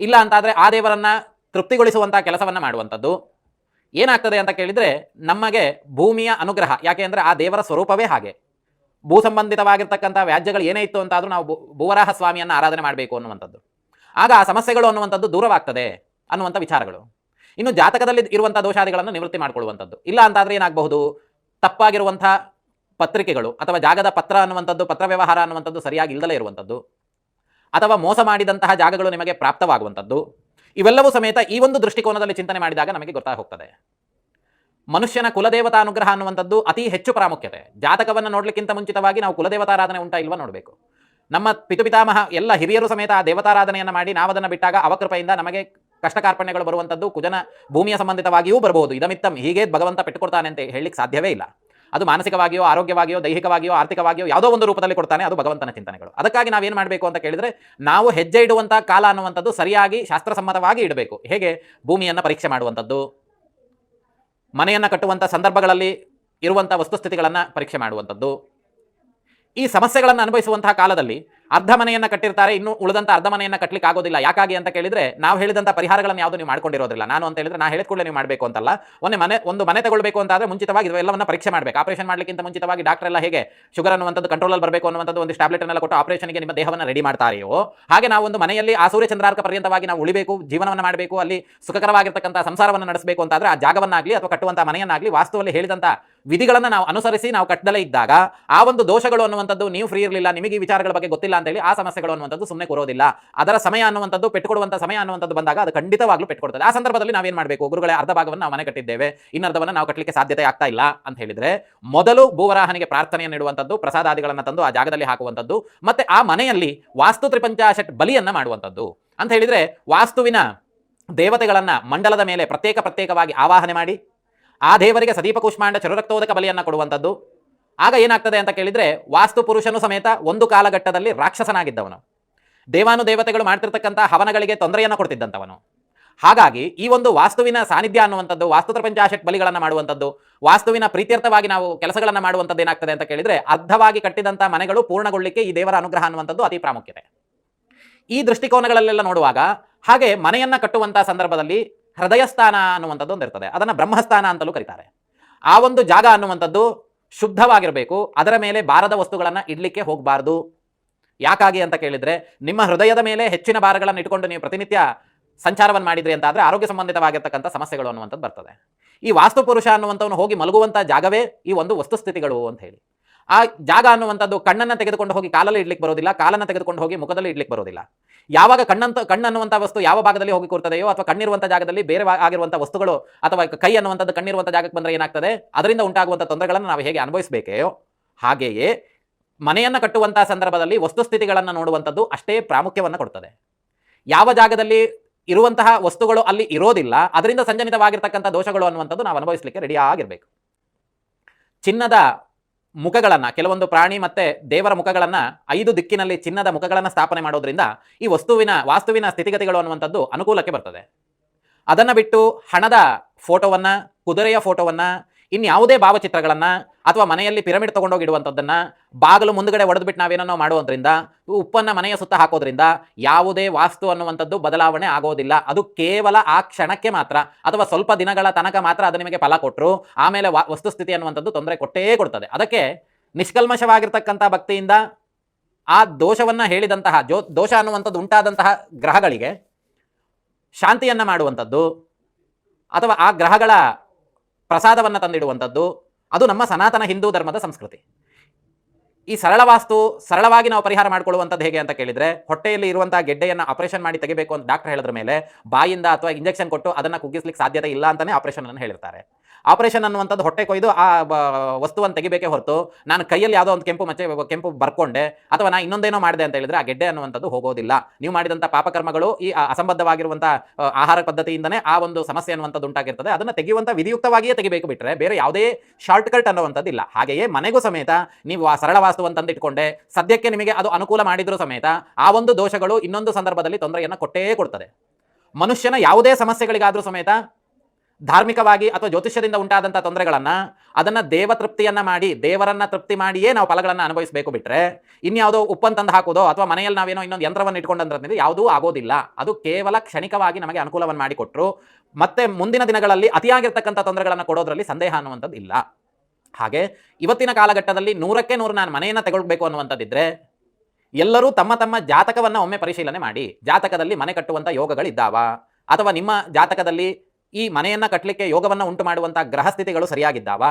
ಇಲ್ಲ ಅಂತಾದರೆ ಆ ದೇವರನ್ನ ತೃಪ್ತಿಗೊಳಿಸುವಂಥ ಕೆಲಸವನ್ನ ಮಾಡುವಂಥದ್ದು. ಏನಾಗ್ತದೆ ಅಂತ ಕೇಳಿದ್ರೆ ನಮಗೆ ಭೂಮಿಯ ಅನುಗ್ರಹ, ಯಾಕೆ ಅಂದರೆ ಆ ದೇವರ ಸ್ವರೂಪವೇ ಹಾಗೆ. ಭೂ ಸಂಬಂಧಿತವಾಗಿರ್ತಕ್ಕಂಥ ವ್ಯಾಜ್ಯಗಳು ಏನೇ ಇತ್ತು ಅಂತಾದರೂ ನಾವು ಭುವರಾಹ ಸ್ವಾಮಿಯನ್ನು ಆರಾಧನೆ ಮಾಡಬೇಕು ಅನ್ನುವಂಥದ್ದು. ಆಗ ಆ ಸಮಸ್ಯೆಗಳು ಅನ್ನುವಂಥದ್ದು ದೂರವಾಗ್ತದೆ ಅನ್ನುವಂಥ ವಿಚಾರಗಳು. ಇನ್ನು ಜಾತಕದಲ್ಲಿ ಇರುವಂಥ ದೋಷಾದಿಗಳನ್ನು ನಿವೃತ್ತಿ ಮಾಡಿಕೊಳ್ಳುವಂಥದ್ದು. ಇಲ್ಲ ಅಂತಾದರೆ ಏನಾಗಬಹುದು? ತಪ್ಪಾಗಿರುವಂಥ ಪತ್ರಿಕೆಗಳು ಅಥವಾ ಜಾಗದ ಪತ್ರ ಅನ್ನುವಂಥದ್ದು, ಪತ್ರ ವ್ಯವಹಾರ ಅನ್ನುವಂಥದ್ದು ಸರಿಯಾಗಿ ಇಲ್ಲದಲೇ ಇರುವಂಥದ್ದು, ಅಥವಾ ಮೋಸ ಮಾಡಿದಂತಹ ಜಾಗಗಳು ನಿಮಗೆ ಪ್ರಾಪ್ತವಾಗುವಂಥದ್ದು, ಇವೆಲ್ಲವೂ ಸಮೇತ ಈ ಒಂದು ದೃಷ್ಟಿಕೋನದಲ್ಲಿ ಚಿಂತನೆ ಮಾಡಿದಾಗ ನಮಗೆ ಗೊತ್ತಾಗ ಹೋಗ್ತದೆ ಮನುಷ್ಯನ ಕುಲದೇವತಾ ಅನುಗ್ರಹ ಅನ್ನುವಂಥದ್ದು ಅತಿ ಹೆಚ್ಚು ಪ್ರಾಮುಖ್ಯತೆ. ಜಾತಕವನ್ನು ನೋಡ್ಲಿಕ್ಕಿಂತ ಮುಂಚಿತವಾಗಿ ನಾವು ಕುಲದೇವತಾರಾಧನೆ ಉಂಟಾ ಇಲ್ವಾ ನೋಡಬೇಕು. ನಮ್ಮ ಪಿತುಪಿತಾಮಹ ಎಲ್ಲ ಹಿರಿಯರು ಸಮೇತ ಆ ದೇವತಾರಾಧನೆಯನ್ನು ಮಾಡಿ ನಾವದನ್ನು ಬಿಟ್ಟಾಗ ಅವಕೃಪೆಯಿಂದ ನಮಗೆ ಕಷ್ಟ ಕಾರ್ಪಣ್ಯಗಳು ಬರುವಂಥದ್ದು, ಕುಜನ ಭೂಮಿಯ ಸಂಬಂಧಿತವಾಗಿಯೂ ಬರಬಹುದು. ಇದಮಿತ್ತಂ ಹೀಗೆ ಭಗವಂತ ಪೆಟ್ಟುಕೊಡ್ತಾನೆ ಅಂತ ಹೇಳಲಿಕ್ಕೆ ಸಾಧ್ಯವೇ ಇಲ್ಲ. ಅದು ಮಾನಸಿಕವಾಗಿಯೋ, ಆರೋಗ್ಯವಾಗಿಯೋ, ದೈಹಿಕವಾಗಿಯೋ, ಆರ್ಥಿಕವಾಗಿಯೋ ಯಾವುದೋ ಒಂದು ರೂಪದಲ್ಲಿ ಕೊಡ್ತಾನೆ, ಅದು ಭಗವಂತನ ಚಿಂತನೆಗಳು. ಅದಕ್ಕಾಗಿ ನಾವೇನು ಮಾಡಬೇಕು ಅಂತ ಕೇಳಿದರೆ, ನಾವು ಹೆಜ್ಜೆ ಇಡುವಂಥ ಕಾಲ ಅನ್ನುವಂಥದ್ದು ಸರಿಯಾಗಿ ಶಾಸ್ತ್ರಸಮ್ಮತವಾಗಿ ಇಡಬೇಕು. ಹೇಗೆ? ಭೂಮಿಯನ್ನು ಪರೀಕ್ಷೆ ಮಾಡುವಂಥದ್ದು, ಮನೆಯನ್ನು ಕಟ್ಟುವಂಥ ಸಂದರ್ಭಗಳಲ್ಲಿ ಇರುವಂಥ ವಸ್ತುಸ್ಥಿತಿಗಳನ್ನು ಪರೀಕ್ಷೆ ಮಾಡುವಂಥದ್ದು. ಈ ಸಮಸ್ಯೆಗಳನ್ನು ಅನುಭವಿಸುವಂತಹ ಕಾಲದಲ್ಲಿ ಅರ್ಧ ಮನೆಯನ್ನು ಕಟ್ಟಿರ್ತಾರೆ, ಇನ್ನು ಉಳಿದಂತ ಅರ್ಧ ಮನೆಯನ್ನು ಕಟ್ಟಲಿಕ್ಕೆ ಆಗೋದಿಲ್ಲ. ಯಾಕಾಗಿ ಅಂತ ಕೇಳಿದ್ರೆ, ನಾವು ಹೇಳಿದಂಥ ಪರಿಹಾರಗಳನ್ನು ಯಾವುದು ನೀವು ಮಾಡ್ಕೊಂಡಿರೋದಿಲ್ಲ ನಾನು ಅಂತ ಹೇಳಿದ್ರೆ, ನಾ ಹೇಳಿದ ನೀವು ಮಾಡಬೇಕು ಅಂತಲ್ಲ. ಒಂದೇ ಮನೆ, ಒಂದು ಮನೆ ತಗೊಳ್ಬೇಕು ಅಂತಾದ್ರೆ ಮುಂಚಿತವಾಗಿ ಇವೆಲ್ಲವನ್ನ ಪರೀಕ್ಷೆ ಮಾಡಬೇಕು. ಆಪರೇಷನ್ ಮಾಡಲಿಕ್ಕಿಂತ ಮುಂಚಿತವಾಗಿ ಡಾಕ್ಟರ್ ಎಲ್ಲ ಹೇಗೆ ಶುಗರ್ ಅನ್ನುವಂಥದ್ದು ಕಂಟ್ರೋಲಲ್ಲಿ ಬರಬೇಕು ಅನ್ನುವಂಥದ್ದು ಒಂದು ಟ್ಯಾಬ್ಲೆಟ್ ಎಲ್ಲ ಕೊಟ್ಟು ಆಪರೇಷನ್ಗೆ ನಿಮ್ಮ ದೇಹವನ್ನು ರೆಡಿ ಮಾಡ್ತಾರೆಯೋ, ಹಾಗೆ ನಾವು ಒಂದು ಮನೆಯಲ್ಲಿ ಆ ಸೂರ್ಯ ಚಂದ್ರಾರ್ಕ ಪರ್ಯಂತವಾಗಿ ನಾವು ಉಳಿಬೇಕು, ಜೀವನವನ್ನು ಮಾಡಬೇಕು, ಅಲ್ಲಿ ಸುಖಕರವಾಗಿರ್ತಕ್ಕಂಥ ಸಂಸಾರವನ್ನು ನಡೆಸಬೇಕು ಅಂತಾದ್ರೆ ಆ ಜಾಗವನ್ನಾಗಲಿ ಅಥವಾ ಕಟ್ಟುವಂಥ ಮನೆಯನ್ನಾಗಲಿ ವಾಸ್ತುವಲ್ಲಿ ಹೇಳಿದಂಥ ವಿಧಿಗಳನ್ನು ನಾವು ಅನುಸರಿಸಿ ನಾವು ಕಟ್ಟದಲ್ಲೇ ಇದ್ದಾಗ ಆ ಒಂದು ದೋಷಗಳು ಅನ್ನುವಂಥದ್ದು ನೀವು ಫ್ರೀ ಇರಲಿಲ್ಲ, ನಿಮಗೆ ಈ ವಿಚಾರಗಳ ಬಗ್ಗೆ ಗೊತ್ತಿಲ್ಲ ಅಂತೇಳಿ ಆ ಸಮಸ್ಯೆಗಳು ಅನ್ನುವಂಥದ್ದು ಸುಮ್ಮನೆ ಕೊರೋದಿಲ್ಲ. ಅದರ ಸಮಯ ಅನ್ನುವಂಥದ್ದು, ಪೆಟ್ಟುಕೊಡುವಂಥ ಸಮಯ ಅನ್ನುವಂಥದ್ದು ಬಂದಾಗ ಅದು ಖಂಡಿತವಾಗ್ಲೂ ಪೆಟ್ಟುಕೊಡ್ತದೆ ಆ ಸಂದರ್ಭದಲ್ಲಿ ನಾವೇನು ಮಾಡಬೇಕು? ಗುರುಗಳೇ, ಅರ್ಧ ಭಾಗವನ್ನು ನಾವು ಮನೆ ಕಟ್ಟಿದ್ದೇವೆ. ಇನ್ನರ್ಧವನ್ನು ನಾವು ಕಟ್ಟಲಿಕ್ಕೆ ಸಾಧ್ಯತೆ ಆಗ್ತಾ ಇಲ್ಲ ಅಂತ ಹೇಳಿದ್ರೆ ಮೊದಲು ಭೂವರಾಹನಿಗೆ ಪ್ರಾರ್ಥನೆಯನ್ನು ಇಡುವಂಥದ್ದು ಪ್ರಸಾದಾದಿಗಳನ್ನು ತಂದು ಆ ಜಾಗದಲ್ಲಿ ಹಾಕುವಂಥದ್ದು, ಮತ್ತೆ ಆ ಮನೆಯಲ್ಲಿ ವಾಸ್ತು ತ್ರಿಪಂಚಾಶಟ್ ಬಲಿಯನ್ನ ಮಾಡುವಂಥದ್ದು ಅಂತ ಹೇಳಿದರೆ ವಾಸ್ತುವಿನ ದೇವತೆಗಳನ್ನು ಮಂಡಲದ ಮೇಲೆ ಪ್ರತ್ಯೇಕ ಪ್ರತ್ಯೇಕವಾಗಿ ಆವಾಹನೆ ಮಾಡಿ ಆ ದೇವರಿಗೆ ಸದೀಪ ಕುಷ್ಮಾಂಡ ಚರುರಕ್ತೋದಕ ಬಲಿಯನ್ನು ಕೊಡುವಂಥದ್ದು. ಆಗ ಏನಾಗ್ತದೆ ಅಂತ ಕೇಳಿದರೆ ವಾಸ್ತು ಪುರುಷನು ಸಮೇತ ಒಂದು ಕಾಲಘಟ್ಟದಲ್ಲಿ ರಾಕ್ಷಸನಾಗಿದ್ದವನು. ದೇವಾನು ದೇವತೆಗಳು ಮಾಡ್ತಿರ್ತಕ್ಕಂಥ ಹವನಗಳಿಗೆ ತೊಂದರೆಯನ್ನು ಕೊಡ್ತಿದ್ದಂಥವನು. ಹಾಗಾಗಿ ಈ ಒಂದು ವಾಸ್ತುವಿನ ಸಾನ್ನಿಧ್ಯ ಅನ್ನುವಂಥದ್ದು, ವಾಸ್ತು ಪಂಚಾಶಟ್ ಬಲಿಗಳನ್ನು ಮಾಡುವಂಥದ್ದು, ವಾಸ್ತುವಿನ ಪ್ರೀತ್ಯರ್ಥವಾಗಿ ನಾವು ಕೆಲಸಗಳನ್ನು ಮಾಡುವಂಥದ್ದು ಏನಾಗ್ತದೆ ಅಂತ ಕೇಳಿದರೆ ಅರ್ಧವಾಗಿ ಕಟ್ಟಿದಂಥ ಮನೆಗಳು ಪೂರ್ಣಗೊಳ್ಳಲಿಕ್ಕೆ ಈ ದೇವರ ಅನುಗ್ರಹ ಅನ್ನುವಂಥದ್ದು ಅತಿ ಪ್ರಾಮುಖ್ಯತೆ. ಈ ದೃಷ್ಟಿಕೋನಗಳಲ್ಲೆಲ್ಲ ನೋಡುವಾಗ ಹಾಗೆ ಮನೆಯನ್ನ ಕಟ್ಟುವಂಥ ಸಂದರ್ಭದಲ್ಲಿ ಹೃದಯ ಸ್ಥಾನ ಅನ್ನುವಂಥದ್ದು ಒಂದು ಇರ್ತದೆ. ಅದನ್ನು ಬ್ರಹ್ಮಸ್ಥಾನ ಅಂತಲೂ ಕರೀತಾರೆ. ಆ ಒಂದು ಜಾಗ ಅನ್ನುವಂಥದ್ದು ಶುದ್ಧವಾಗಿರಬೇಕು. ಅದರ ಮೇಲೆ ಭಾರದ ವಸ್ತುಗಳನ್ನು ಇಡ್ಲಿಕ್ಕೆ ಹೋಗಬಾರ್ದು. ಯಾಕಾಗಿ ಅಂತ ಕೇಳಿದರೆ, ನಿಮ್ಮ ಹೃದಯದ ಮೇಲೆ ಹೆಚ್ಚಿನ ಭಾರಗಳನ್ನು ಇಟ್ಕೊಂಡು ನೀವು ಪ್ರತಿನಿತ್ಯ ಸಂಚಾರವನ್ನು ಮಾಡಿದ್ರಿ ಅಂತ ಆದರೆ ಆರೋಗ್ಯ ಸಂಬಂಧಿತವಾಗಿರ್ತಕ್ಕಂಥ ಸಮಸ್ಯೆಗಳು ಅನ್ನುವಂಥದ್ದು ಬರ್ತದೆ. ಈ ವಾಸ್ತುಪುರುಷ ಅನ್ನುವಂಥವನು ಹೋಗಿ ಮಲಗುವಂಥ ಜಾಗವೇ ಈ ಒಂದು ವಸ್ತುಸ್ಥಿತಿಗಳು ಅಂತ ಹೇಳಿ. ಆ ಜಾಗ ಅನ್ನುವಂಥದ್ದು ಕಣ್ಣನ್ನು ತೆಗೆದುಕೊಂಡು ಹೋಗಿ ಕಾಲಲ್ಲಿ ಇಡ್ಲಿಕ್ಕೆ ಬರೋದಿಲ್ಲ, ಕಾಲನ್ನು ತೆಗೆದುಕೊಂಡು ಹೋಗಿ ಮುಖದಲ್ಲಿ ಇಡ್ಲಿಕ್ಕೆ ಬರೋದಿಲ್ಲ. ಯಾವಾಗ ಕಣ್ಣಂತ ಕಣ್ಣು ಅನ್ನುವಂಥ ವಸ್ತು ಯಾವ ಭಾಗದಲ್ಲಿ ಹೋಗಿ ಕೂರ್ತದೆಯೋ ಅಥವಾ ಕಣ್ಣಿರುವಂಥ ಜಾಗದಲ್ಲಿ ಬೇರೆ ಆಗಿರುವಂಥ ವಸ್ತುಗಳು ಅಥವಾ ಕೈ ಅನ್ನುವಂಥದ್ದು ಕಣ್ಣಿರುವಂಥ ಜಾಗಕ್ಕೆ ಬಂದರೆ ಏನಾಗ್ತದೆ? ಅದರಿಂದ ಉಂಟಾಗುವಂಥ ತೊಂದರೆಗಳನ್ನು ನಾವು ಹೇಗೆ ಅನುಭವಿಸಬೇಕೆಯೋ ಹಾಗೆಯೇ ಮನೆಯನ್ನು ಕಟ್ಟುವಂಥ ಸಂದರ್ಭದಲ್ಲಿ ವಸ್ತುಸ್ಥಿತಿಗಳನ್ನು ನೋಡುವಂಥದ್ದು ಅಷ್ಟೇ ಪ್ರಾಮುಖ್ಯವನ್ನು ಕೊಡ್ತದೆ. ಯಾವ ಜಾಗದಲ್ಲಿ ಇರುವಂತಹ ವಸ್ತುಗಳು ಅಲ್ಲಿ ಇರೋದಿಲ್ಲ, ಅದರಿಂದ ಸಂಜನಿತವಾಗಿರ್ತಕ್ಕಂಥ ದೋಷಗಳು ಅನ್ನುವಂಥದ್ದು ನಾವು ಅನುಭವಿಸಲಿಕ್ಕೆ ರೆಡಿ ಆಗಿರಬೇಕು. ಚಿನ್ನದ ಮುಖಗಳನ್ನು, ಕೆಲವೊಂದು ಪ್ರಾಣಿ ಮತ್ತೆ ದೇವರ ಮುಖಗಳನ್ನು, ಐದು ದಿಕ್ಕಿನಲ್ಲಿ ಚಿನ್ನದ ಮುಖಗಳನ್ನು ಸ್ಥಾಪನೆ ಮಾಡೋದ್ರಿಂದ ಈ ವಸ್ತುವಿನ, ವಾಸ್ತುವಿನ ಸ್ಥಿತಿಗತಿಗಳು ಅನ್ನುವಂಥದ್ದು ಅನುಕೂಲಕ್ಕೆ ಬರ್ತದೆ. ಅದನ್ನು ಬಿಟ್ಟು ಹಣದ ಫೋಟೋವನ್ನು, ಕುದುರೆಯ ಫೋಟೋವನ್ನು ಇನ್ಯಾವುದೇ ಭಾವಚಿತ್ರಗಳನ್ನು ಅಥವಾ ಮನೆಯಲ್ಲಿ ಪಿರಮಿಡ್ ತೊಗೊಂಡೋಗಿ ಇಡುವಂಥದ್ದನ್ನು ಬಾಗಿಲು ಮುಂದ್ಗಡೆ ಒಡೆದುಬಿಟ್ಟು ನಾವೇನೋ ಮಾಡುವುದರಿಂದ, ಉಪ್ಪನ್ನು ಮನೆಯ ಸುತ್ತ ಹಾಕೋದ್ರಿಂದ ಯಾವುದೇ ವಾಸ್ತು ಅನ್ನುವಂಥದ್ದು ಬದಲಾವಣೆ ಆಗೋದಿಲ್ಲ. ಅದು ಕೇವಲ ಆ ಕ್ಷಣಕ್ಕೆ ಮಾತ್ರ ಅಥವಾ ಸ್ವಲ್ಪ ದಿನಗಳ ತನಕ ಮಾತ್ರ ಅದು ನಿಮಗೆ ಫಲ ಕೊಟ್ಟರು ಆಮೇಲೆ ವಾ, ವಸ್ತುಸ್ಥಿತಿ ಅನ್ನುವಂಥದ್ದು ತೊಂದರೆ ಕೊಟ್ಟೇ ಕೊಡ್ತದೆ. ಅದಕ್ಕೆ ನಿಷ್ಕಲ್ಮಶವಾಗಿರ್ತಕ್ಕಂಥ ಭಕ್ತಿಯಿಂದ ಆ ದೋಷವನ್ನು ಹೇಳಿದಂತಹ, ಜೋ, ದೋಷ ಅನ್ನುವಂಥದ್ದು ಉಂಟಾದಂತಹ ಗ್ರಹಗಳಿಗೆ ಶಾಂತಿಯನ್ನು ಮಾಡುವಂಥದ್ದು ಅಥವಾ ಆ ಗ್ರಹಗಳ ಪ್ರಸಾದವನ್ನು ತಂದಿಡುವಂಥದ್ದು, ಅದು ನಮ್ಮ ಸನಾತನ ಹಿಂದೂ ಧರ್ಮದ ಸಂಸ್ಕೃತಿ. ಈ ಸರಳ ವಾಸ್ತು, ಸರಳವಾಗಿ ನಾವು ಪರಿಹಾರ ಮಾಡ್ಕೊಳ್ಳುವಂಥದ್ದು ಹೇಗೆ ಅಂತ ಕೇಳಿದರೆ, ಹೊಟ್ಟೆಯಲ್ಲಿ ಇರುವಂಥ ಗೆಡ್ಡೆಯನ್ನು ಆಪರೇಷನ್ ಮಾಡಿ ತೆಗಿಬೇಕು ಅಂತ ಡಾಕ್ಟರ್ ಹೇಳಿದ್ರ ಮೇಲೆ, ಬಾಯಿಂದ ಅಥವಾ ಇಂಜೆಕ್ಷನ್ ಕೊಟ್ಟು ಅದನ್ನು ಕುಗ್ಗಿಸ್ಲಿಕ್ಕೆ ಸಾಧ್ಯತೆ ಇಲ್ಲ ಅಂತಲೇ ಆಪರೇಷನ್ ಅನ್ನು ಹೇಳಿರ್ತಾರೆ. ಆಪರೇಷನ್ ಅನ್ನುವಂಥದ್ದು ಹೊಟ್ಟೆ ಕೊಯ್ದು ಆ ವಸ್ತುವನ್ನು ತೆಗಿಬೇಕೇ ಹೊರತು ನಾನು ಕೈಯಲ್ಲಿ ಯಾವುದೋ ಒಂದು ಕೆಂಪು ಮಚ್ಚೆ, ಕೆಂಪು ಬರ್ಕೊಂಡೆ ಅಥವಾ ನಾನು ಇನ್ನೊಂದೇನೋ ಮಾಡಿದೆ ಅಂತ ಹೇಳಿದ್ರೆ ಆ ಗೆಡ್ಡೆ ಅನ್ನುವಂಥದ್ದು ಹೋಗೋದಿಲ್ಲ. ನೀವು ಮಾಡಿದಂಥ ಪಾಪಕರ್ಮಗಳು ಈ ಅಸಂಬದ್ಧವಾಗಿರುವಂಥ ಆಹಾರ ಪದ್ಧತಿಯಿಂದನೇ ಆ ಒಂದು ಸಮಸ್ಯೆ ಅನ್ನುವಂಥದ್ದು ಉಂಟಾಗಿರ್ತದೆ. ಅದನ್ನು ತೆಗೆಯುವಂಥ ವಿಧಿಯುಕ್ತವಾಗಿಯೇ ತೆಗಿಬೇಕು ಬಿಟ್ಟರೆ ಬೇರೆ ಯಾವುದೇ ಶಾರ್ಟ್ ಕಟ್ ಅನ್ನುವಂಥದ್ದು ಇಲ್ಲ ಹಾಗೆಯೇ ಮನೆಗೂ ಸಮೇತ ನೀವು ಆ ಸರಳ ವಾಸ್ತುವನ್ನು ತಂದಿಟ್ಕೊಂಡೆ, ಸದ್ಯಕ್ಕೆ ನಿಮಗೆ ಅದು ಅನುಕೂಲ ಮಾಡಿದ್ರು ಸಮೇತ ಆ ಒಂದು ದೋಷಗಳು ಇನ್ನೊಂದು ಸಂದರ್ಭದಲ್ಲಿ ತೊಂದರೆಯನ್ನು ಕೊಟ್ಟೇ ಕೊಡ್ತದೆ. ಮನುಷ್ಯನ ಯಾವುದೇ ಸಮಸ್ಯೆಗಳಿಗಾದರೂ ಸಮೇತ ಧಾರ್ಮಿಕವಾಗಿ ಅಥವಾ ಜ್ಯೋತಿಷ್ಯದಿಂದ ಉಂಟಾದಂಥ ತೊಂದರೆಗಳನ್ನು, ಅದನ್ನು ದೇವ ತೃಪ್ತಿಯನ್ನ ಮಾಡಿ, ದೇವರನ್ನ ತೃಪ್ತಿ ಮಾಡಿಯೇ ನಾವು ಫಲಗಳನ್ನು ಅನುಭವಿಸಬೇಕು ಬಿಟ್ರೆ, ಇನ್ಯಾವುದೋ ಉಪ್ಪನ್ನು ತಂದು ಹಾಕೋದೋ ಅಥವಾ ಮನೆಯಲ್ಲಿ ನಾವೇನೋ ಇನ್ನೊಂದು ಯಂತ್ರವನ್ನು ಇಟ್ಕೊಂಡಂದ್ರೆ ಯಾವುದೂ ಆಗೋದಿಲ್ಲ. ಅದು ಕೇವಲ ಕ್ಷಣಿಕವಾಗಿ ನಮಗೆ ಅನುಕೂಲವನ್ನು ಮಾಡಿಕೊಟ್ಟರು ಮತ್ತೆ ಮುಂದಿನ ದಿನಗಳಲ್ಲಿ ಅತಿಯಾಗಿರ್ತಕ್ಕಂಥ ತೊಂದರೆಗಳನ್ನು ಕೊಡೋದರಲ್ಲಿ ಸಂದೇಹ ಅನ್ನುವಂಥದ್ದು ಇಲ್ಲ. ಹಾಗೆ ಇವತ್ತಿನ ಕಾಲಘಟ್ಟದಲ್ಲಿ ನೂರಕ್ಕೆ ನೂರು ನಾನು ಮನೆಯನ್ನು ತಗೊಳ್ಬೇಕು ಅನ್ನುವಂಥದ್ದಿದ್ರೆ, ಎಲ್ಲರೂ ತಮ್ಮ ತಮ್ಮ ಜಾತಕವನ್ನು ಒಮ್ಮೆ ಪರಿಶೀಲನೆ ಮಾಡಿ. ಜಾತಕದಲ್ಲಿ ಮನೆ ಕಟ್ಟುವಂಥ ಯೋಗಗಳಿದ್ದಾವ. ಅಥವಾ ನಿಮ್ಮ ಜಾತಕದಲ್ಲಿ ಈ ಮನೆಯನ್ನು ಕಟ್ಟಲಿಕ್ಕೆ ಯೋಗವನ್ನು ಉಂಟು ಮಾಡುವಂಥ ಗ್ರಹ ಸ್ಥಿತಿಗಳು ಸರಿಯಾಗಿದ್ದಾವ?